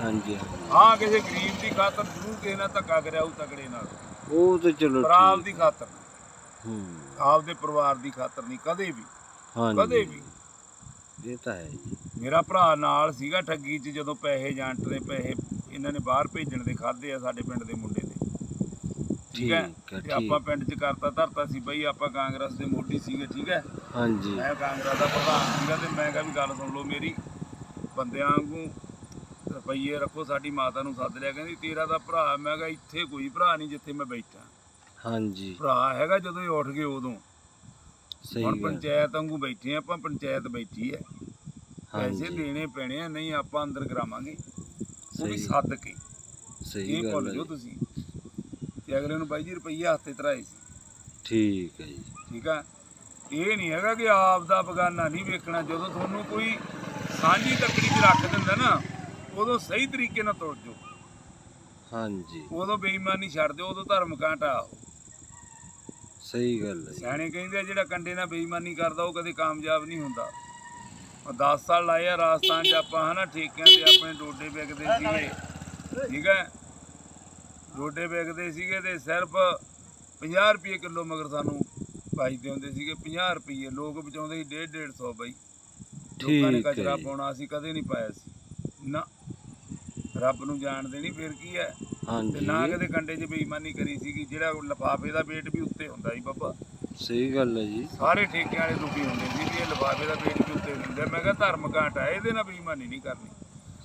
ਹਾਂਜੀ ਹਾਂ ਕਿਸੇ ਗਰੀਬ ਦੀ ਖਾਤਰ ਜ਼ਰੂਰ ਕਿਸੇ ਨਾਲ ਧੱਕਾ ਕਰਿਆ ਉਹ ਤਗੜੇ ਨਾਲ। ਉਹ ਤਾਂ ਚਲੋ ਆਪ ਦੀ ਖਾਤਰ ਹੂੰ। ਆਪਦੇ ਪਰਿਵਾਰ ਦੀ ਖਾਤਰ ਨਹੀਂ ਕਦੇ ਵੀ। ਹਾਂਜੀ। ਕਦੇ ਵੀ। ਇਹ ਤਾਂ ਹੈ ਜੀ। ਮੇਰਾ ਭਰਾ ਨਾਲ ਸੀਗਾ ਠੱਗੀ 'ਚ ਜਦੋਂ ਪੈਸੇ ਜਾਂਟ ਨੇ ਪੈਸੇ ਇਹਨਾਂ ਨੇ ਬਾਹਰ ਭੇਜਣ ਦੇ ਖਾਦੇ ਆ ਸਾਡੇ ਪਿੰਡ ਦੇ ਮੁੰਡੇ ਦੇ। ਠੀਕ ਹੈ? ਤੇ ਆਪਾਂ ਪਿੰਡ 'ਚ ਕਰਤਾ ਧਰਤਾ ਸੀ ਬਈ ਆਪਾਂ ਕਾਂਗਰਸ ਦੇ ਮੋਢੀ ਸੀਗੇ ਠੀਕ ਹੈ? ਹਾਂਜੀ। ਮੈਂ ਕਾਂਗਰਸ ਦਾ ਪ੍ਰਧਾਨ ਸੀਗਾ ਤੇ ਮੈਂ ਕਿਹਾ ਵੀ ਗੱਲ ਸੁਣ ਲਓ ਮੇਰੀ। ਬੰਦਿਆਂ ਵਾਂਗੂ ਰੁਪਈਏ ਰੱਖੋ ਸਾਡੀ ਮਾਤਾ ਨੂੰ ਸੱਦ ਲਿਆ। ਕਹਿੰਦੀ ਤੇਰਾ ਦਾ ਭਰਾ ਮੈਂ ਕਿਹਾ ਇੱਥੇ ਕੋਈ ਭਰਾ ਨਹੀਂ ਜਿੱਥੇ ਮੈਂ ਬੈਠਾ। ਹਾਂਜੀ। ਭਰਾ ਹੈਗਾ ਜਦੋਂ ਇਹ ਉੱਠ ਗਏ ਉਦੋਂ। ਸਹੀ ਹੁਣ ਪੰਚਾਇਤ ਵਾਂਗੂ ਬੈਠੇ ਆਪਾਂ ਪੰਚਾਇਤ ਬੈਠੀ ਹੈ। ਪੈਸੇ ਦੇਣੇ ਪੈਣੇ ਆ ਨਹੀਂ ਆਪਾਂ ਅੰਦਰ ਕਰਾਵਾਂਗੇ। ਉਹ ਵੀ ਸੱਦ ਕੇ। ਸਹੀ ਇਹ ਗੱਲ ਭੁੱਲ ਹੈ ਜੋ ਜੀ। ਤੁਸੀਂ। ਤੇ ਅਗਲੇ ਨੂੰ ਬਾਈ ਜੀ ਰੁਪਈਆ ਹੱਥੇ ਧਰਾਏ ਸੀ। ਠੀਕ ਹੈ ਜੀ। ਠੀਕ ਆ? ਇਹ ਨਹੀਂ ਹੈਗਾ ਕਿ ਆਪ ਦਾ ਬਗਾਨਾ ਨਹੀਂ ਵੇਖਣਾ। ਜਦੋਂ ਤੁਹਾਨੂੰ ਕੋਈ ਸਾਂਝੀ ਤਕੜੀ 'ਚ ਰੱਖ ਦਿੰਦਾ ਨਾ ਉਦੋਂ ਸਹੀ ਤਰੀਕੇ ਨਾਲ ਤੁਰ ਜਾਓ। ਹਾਂਜੀ। ਉਦੋਂ ਬੇਈਮਾਨੀ ਛੱਡ ਦਿਓ ਉਦੋਂ ਧਰਮ ਕਾਂਟਾ ਸਹੀ ਗੱਲ ਹੈ ਜੀ। ਸਿਆਣੇ ਕਹਿੰਦੇ ਆ ਜਿਹੜਾ ਕੰਡੇ ਨਾਲ ਬੇਈਮਾਨੀ ਕਰਦਾ ਉਹ ਕਦੇ ਕਾਮਯਾਬ ਨਹੀਂ ਹੁੰਦਾ। 10 ਸਾਲ ਲਾਏ ਆ ਰਾਜਸਥਾਨ 'ਚ ਆਪਾਂ ਹਨਾ ਠੇਕਿਆਂ ਤੇ ਆਪਣੇ ਡੋਡੇ ਵਿਕਦੇ ਸੀਗੇ। ਠੀਕ ਹੈ? ਡੋਡੇ ਵਿਕਦੇ ਸੀਗੇ ਤੇ ਸਿਰਫ 50 ਰੁਪਏ ਕਿਲੋ ਮਗਰ ਸਾਨੂੰ ਪਾਈਦੇ ਹੁੰਦੇ ਸੀਗੇ 50 ਰੁਪਏ। ਲੋਕ ਬਚਾਉਂਦੇ ਸੀ 1.5 150 ਬਾਈ। ਲੋਕਾਂ ਨੇ ਕਚਰਾ। ਪਾਉਣਾ ਅਸੀਂ ਕਦੇ ਨਹੀਂ ਪਾਇਆ ਸੀ। ਨਾ ਰੱਬ ਨੂੰ ਜਾਣਦੇ ਨਹੀਂ ਫਿਰ ਕੀ ਹੈ। ਤੇ ਹਾਂਜੀ। ਨਾ ਕਦੇ ਕੰਡੇ 'ਚ ਬੇਈਮਾਨੀ ਕਰੀ ਸੀਗੀ ਜਿਹੜਾ ਲਫਾਫੇ ਦਾ weight ਵੀ ਉੱਤੇ ਹੁੰਦਾ ਸੀ ਬੱਬਾ। ਸਹੀ ਗੱਲ ਹੈ ਜੀ। ਸਾਰੇ ਠੇਕਿਆਂ ਵਾਲੇ ਦੁਖੀ ਹੁੰਦੇ ਸੀ ਵੀ ਇਹ ਲਿਫਾਫੇ ਦਾ weight ਵੀ ਉੱਤੇ ਹੁੰਦਾ ਮੈਂ ਕਿਹਾ ਧਰਮ ਘਾਟ ਹੈ ਇਹਦੇ ਨਾਲ ਬੇਈਮਾਨੀ ਨਹੀਂ ਕਰਨੀ।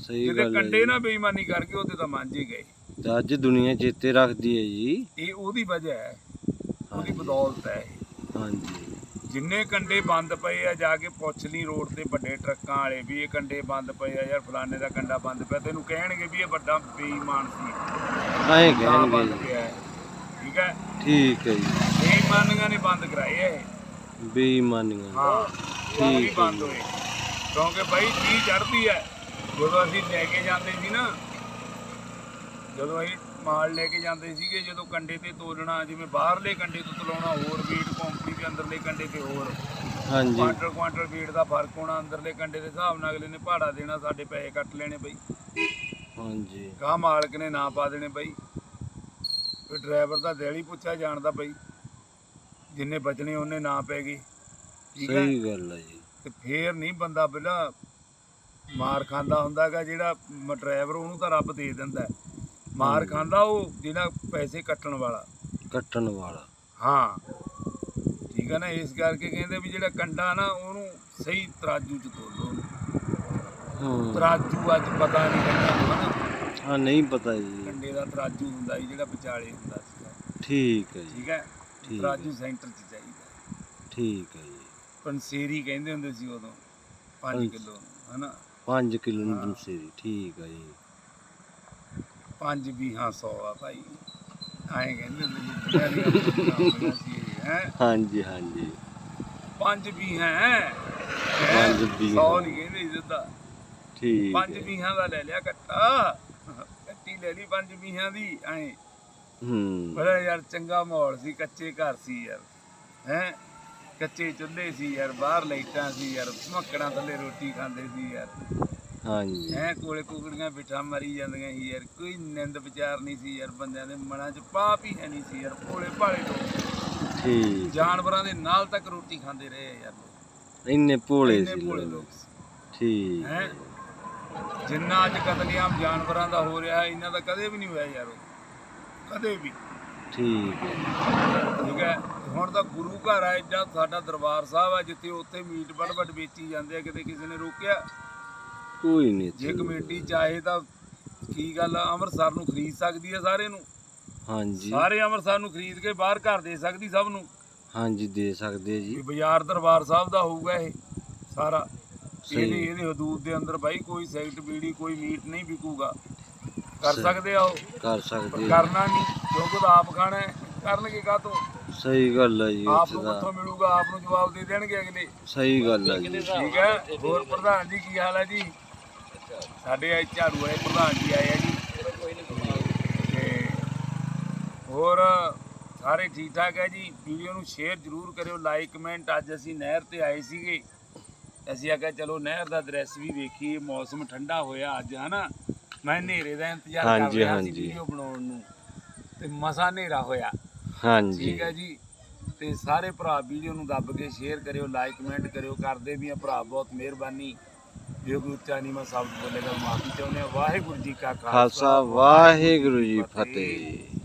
ਸਹੀ ਜਿਹਦੇ ਗੱਲ ਹੈ ਕੰਡੇ ਜੀ। ਨਾਲ ਬੇਈਮਾਨੀ ਕਰਕੇ ਉਹਦੇ ਤਾਂ ਮੰਨ ਹੀ ਗਏ। ਤੇ ਅੱਜ ਦੁਨੀਆ ਚੇਤੇ ਰੱਖਦੀ ਹੈ ਜੀ। ਇਹ ਉਹਦੀ ਵਜ੍ਹਾ ਹੈ ਉਹਦੀ। ਬਦੌਲਤ ਹੈ। ਹਾਂਜੀ। ਜਿੰਨੇ ਕੰਡੇ ਬੰਦ ਪਏ ਆ ਜਾ ਕੇ ਪੁੱਛ ਲਈ ਰੋਡ ਤੇ ਵੱਡੇ ਟਰੱਕਾਂ ਵਾਲੇ ਵੀ ਇਹ ਕੰਡੇ ਬੰਦ ਪਏ ਆ ਯਾਰ ਫਲਾਣੇ ਦਾ ਕੰਡਾ ਬੰਦ ਪਿਆ ਤੈਨੂੰ ਕਹਿਣਗੇ ਵੀ ਇਹ ਵੱਡਾ ਬੇਈਮਾਨ ਸੀ। ਐਂ ਕਹਿਣਗੇ। ਠੀਕ ਹੈ? ਠੀਕ ਹੈ ਜੀ। ਬੇਈਮਾਨੀਆਂ ਨੇ ਬੰਦ ਕਰਾਏ ਇਹ। ਬੇਈਮਾਨੀਆਂ ਹਾਂ ਠੀਕ ਬੰਦ ਜੀ। ਹੋਏ। ਕਿਉਂਕਿ ਬਾਈ ਕੀ ਚੜਦੀ ਹੈ ਜਦੋਂ ਅਸੀਂ ਲੈ ਕੇ ਜਾਂਦੇ ਸੀ ਨਾ ਜਦੋਂ ਅਸੀਂ ਮਾਲ ਲੈ ਕੇ ਜਾਂਦੇ ਸੀਗੇ ਜਦੋਂ ਕੰਡੇ ਤੇ ਤੋਲਣਾ ਜਿਵੇਂ ਬਾਹਰਲੇ ਕੰਡੇ ਤੋਂ ਤਲਾਉਣਾ ਹੋਰ weight ਕੰਪਨੀ ਦੇ ਅੰਦਰਲੇ ਕੰਡੇ ਤੇ ਹੋਰ। ਹਾਂਜੀ। ਕੁਆਂਟਲ ਕੁਆਂਟਲ weight ਦਾ ਫ਼ਰਕ ਹੋਣਾ ਅੰਦਰਲੇ ਕੰਡੇ ਦੇ ਹਿਸਾਬ ਨਾਲ ਅਗਲੇ ਨੇ ਭਾੜਾ ਦੇਣਾ ਸਾਡੇ ਪੈਸੇ ਕੱਟ ਲੈਣੇ ਬਈ। ਹਾਂਜੀ। ਕਾ ਮਾਲਕ ਨੇ ਨਾ ਪਾ ਦੇਣੇ ਬਈ। ਫਿਰ ਡਰਾਈਵਰ ਦਾ ਦਿਲ ਹੀ ਪੁੱਛਿਆ ਜਾਣਦਾ ਬਈ। ਜਿੰਨੇ ਬਚਣੇ ਉਹਨੇ ਨਾ ਪੈ ਗਏ ਠੀਕ ਹੈ ਸਹੀ ਗੱਲ ਹੈ ਜੀ। ਤੇ ਫੇਰ ਨਹੀਂ ਬੰਦਾ ਪਹਿਲਾਂ ਮਾਰ ਖਾਂਦਾ ਹੁੰਦਾਗਾ ਜਿਹੜਾ ਡਰਾਈਵਰ ਉਹਨੂੰ ਤਾਂ ਰੱਬ ਦੇ ਦਿੰਦਾ। ਮਾਰ। ਖਾਂਦਾ ਉਹ ਜਿਹੜਾ ਪੈਸੇ ਕੱਟਣ ਵਾਲਾ। ਕੱਟਣ ਵਾਲਾ। ਹਾਂ। ਠੀਕ ਹੈ ਨਾ ਇਸ ਕਰਕੇ ਕਹਿੰਦੇ ਵੀ ਜਿਹੜਾ ਕੰਡਾ ਨਾ ਉਹਨੂੰ ਸਹੀ ਤਰਾਜੂ ਚ ਤੋਲੋ ਤਰਾਜੂ ਅੱਜ ਪਤਾ ਨਹੀਂ ਹਨਾ ਹਾਂ ਨਹੀਂ ਪਤਾ ਜੀ। ਕੰਡੇ ਦਾ ਤਰਾਜੂ ਹੁੰਦਾ ਸੀ ਜਿਹੜਾ ਵਿਚਾਲੇ ਹੁੰਦਾ ਸੀ ਠੀਕ ਹੈ ਜੀ। ਠੀਕ ਹੈ ਠੀਕ ਤਰਾਜੂ ਹੈ ਸੈਂਟਰ ਚ ਚਾਹੀਦਾ ਠੀਕ ਹੈ ਜੀ। ਪੰਸੇਰੀ ਕਹਿੰਦੇ ਹੁੰਦੇ ਸੀ ਉਦੋਂ 5 ਪੰਸ- ਕਿਲੋ ਹਨਾ? 5 ਕਿਲੋ ਹਾਂ। ਨੂੰ ਸੇਰੀ ਠੀਕ ਹੈ ਜੀ। ਪੰਜ ਵੀ ਹਾਂ 100 ਆ ਭਾਈ। ਐਂ ਕਹਿੰਦੇ ਹੁੰਦੇ ਸੀ ਹੈ? ਹਾਂਜੀ ਹਾਂਜੀ। ਪੰਜ ਵੀ ਹੈ ਪੰਜ ਵੀਹਾਂ। 100 ਨਹੀਂ ਕਹਿੰਦੇ ਸਿੱਧਾ। ਠੀਕ ਪੰਜ ਹੈ। ਵੀਹਾਂ ਦਾ ਲੈ ਲਿਆ ਕੱਟਾ ਕੱਟੀ ਲੈ ਲਈ ਪੰਜ ਵੀਹਾਂ ਦੀ ਐਂ। ਹੂੰ। ਬੜਾ ਯਾਰ ਚੰਗਾ ਮਾਹੌਲ ਸੀ ਕੱਚੇ ਘਰ ਸੀ ਯਾਰ ਹੈ? ਕੱਚੇ ਚੁੱਲ੍ਹੇ ਸੀ ਯਾਰ ਬਾਹਰ ਲਾਈਟਾਂ ਸੀ ਯਾਰ ਮੱਕੜਾਂ ਥੱਲੇ ਰੋਟੀ ਖਾਂਦੇ ਸੀ ਯਾਰ। ਹਾਂਜੀ। ਐ ਕੋਲੇ ਕੁਕੜੀਆਂ ਬਿਠਾ ਮਰੀ ਜਾਂਦੀਆਂ ਸੀ ਯਾਰ ਕੋਈ ਨਿੰਦ ਵਿਚਾਰ ਨਹੀਂ ਸੀ ਯਾਰ ਬੰਦਿਆਂ ਦੇ ਮਨਾਂ 'ਚ ਪਾਪ ਹੀ ਹੈ ਨਹੀਂ ਸੀ ਯਾਰ ਭੋਲੇ ਭਾਲੇ ਲੋਕ। ਠੀਕ। ਜਾਨਵਰਾਂ ਦੇ ਨਾਲ ਤੱਕ ਰੋਟੀ ਖਾਂਦੇ ਰਹੇ ਯਾਰ ਇੰਨੇ ਭੋਲੇ ਇੰਨੇ ਸੀ ਭੋਲੇ ਲੋਕ। ਠੀਕ। ਹੈ? ਜਿੰਨਾ ਅੱਜ ਕਤਲੇਆਮ ਜਾਨਵਰਾਂ ਦਾ ਹੋ ਰਿਹਾ ਇਹਨਾਂ ਦਾ ਕਦੇ ਵੀ ਨਹੀਂ ਹੋਇਆ ਯਾਰ। ਕਦੇ ਵੀ। ਠੀਕ ਹੈ। ਠੀਕ ਹੈ? ਹੁਣ ਤਾਂ ਗੁਰੂ ਘਰ ਆ ਐਡਾ ਸਾਡਾ ਦਰਬਾਰ ਸਾਹਿਬ ਆ ਜਿੱਥੇ ਉੱਥੇ ਮੀਟ ਵੱਡ ਵੱਡ ਵੇਚੀ ਜਾਂਦੇ ਆ ਕਿਤੇ ਕਿਸੇ ਨੇ ਰੋਕਿਆ। ਕੋਈ ਨਹੀਂ ਜੇ ਕਮੇਟੀ ਚਾਹੇ ਤਾਂ ਕੀ ਗੱਲ ਆ ਅੰਮ੍ਰਿਤਸਰ ਨੂੰ ਖਰੀਦ ਸਕਦੀ ਹੈ ਸਾਰੇ ਨੂੰ। ਹਾਂਜੀ। ਸਾਰੇ ਅੰਮ੍ਰਿਤਸਰ ਨੂੰ ਖਰੀਦ ਕੇ ਬਾਹਰ ਘਰ ਦੇ ਸਕਦੀ ਸਭ ਨੂੰ। ਹਾਂਜੀ ਦੇ ਸਕਦੇ ਆ ਵੀ ਜੀ ਬਾਜ਼ਾਰ ਦਰਬਾਰ ਸਾਹਿਬ ਦਾ ਹੋਊਗਾ ਇਹ ਸਾਰਾ। ਇਹਦੇ ਇਹਦੇ ਹਦੂਦ ਦੇ ਅੰਦਰ ਬਾਈ ਕੋਈ ਸੈਕਟ ਬੀੜੀ ਕੋਈ ਮੀਟ ਨਹੀਂ ਵਿਕੂਗਾ। ਕਰ। ਸਕਦੇ ਆ ਉਹ। ਕਰ ਸਕਦੇ ਆ। ਕਰਨਾ ਨਹੀਂ ਕਿਉਂਕਿ ਉਹ ਆਪ ਖਾਣਾ ਹੈ ਕਰਨਗੇ ਕਾਹਤੋਂ? ਸਹੀ ਗੱਲ ਹੈ ਜੀ ਆਪ ਉੱਥੇ ਨੂੰ ਦਾ ਕਿੱਥੋਂ ਮਿਲੂਗਾ? ਆਪ ਨੂੰ ਜਵਾਬ ਦੇ ਦੇਣਗੇ ਅਗਲੇ। ਸਹੀ ਗੱਲ ਹੈ ਜੀ। ਠੀਕ ਹੈ। ਹੋਰ ਪ੍ਰਧਾਨ ਜੀ ਕੀ ਹਾਲ ਹੈ ਜੀ? ਸਾਡੇ ਆਏ ਝਾੜੂ ਵਾਲੇ ਪ੍ਰਧਾਨ ਜੀ ਆਏ ਆ ਜੀ। ਤੇ ਹੋਰ ਸਾਰੇ ਠੀਕ ਠਾਕ ਹੈ ਜੀ। ਵੀਡੀਓ ਨੂੰ ਸ਼ੇਅਰ ਜ਼ਰੂਰ ਕਰਿਓ ਲਾਈਕ ਕਮੈਂਟ ਅੱਜ ਅਸੀਂ ਨਹਿਰ ਤੇ ਆਏ ਸੀਗੇ। ਅਸੀਂ ਆਖਿਆ ਚਲੋ ਨਹਿਰ ਦਾ ਦ੍ਰਿਸ਼ ਵੀ ਵੇਖੀਏ। ਮੌਸਮ ਠੰਡਾ ਹੋਇਆ ਅੱਜ ਹਨਾ? ਮੈਂ ਹਨੇਰੇ ਦਾ ਇੰਤਜ਼ਾਰ ਕਰ ਹਾਂਜੀ, ਰਿਹਾ ਸੀ ਹਾਂਜੀ। ਵੀਡੀਓ ਬਣਾਉਣ ਨੂੰ। ਤੇ ਮਸਾ ਹਨੇਰਾ ਹੋਇਆ। ਹਾਂਜੀ। ਠੀਕ ਹੈ ਜੀ। ਤੇ ਸਾਰੇ ਭਰਾ ਵੀਡੀਓ ਨੂੰ ਦੱਬ ਕੇ ਸ਼ੇਅਰ ਕਰਿਓ ਲਾਈਕ ਕਮੈਂਟ ਕਰਿਓ। ਕਰਦੇ ਵੀ ਆ ਭਰਾ ਬਹੁਤ ਮਿਹਰਬਾਨੀ। ਜੇ ਕੋਈ ਉੱਚਾ ਨੀਵਾਂ ਸ਼ਬਦ ਬੋਲੇਗਾ ਮਾਫੀ ਚਾਹੁੰਦੇ ਆ ਵਾਹਿਗੁਰੂ ਜੀ ਕਾ ਖਾਲਸਾ ਵਾਹਿਗੁਰੂ ਜੀ ਫਤਿਹ।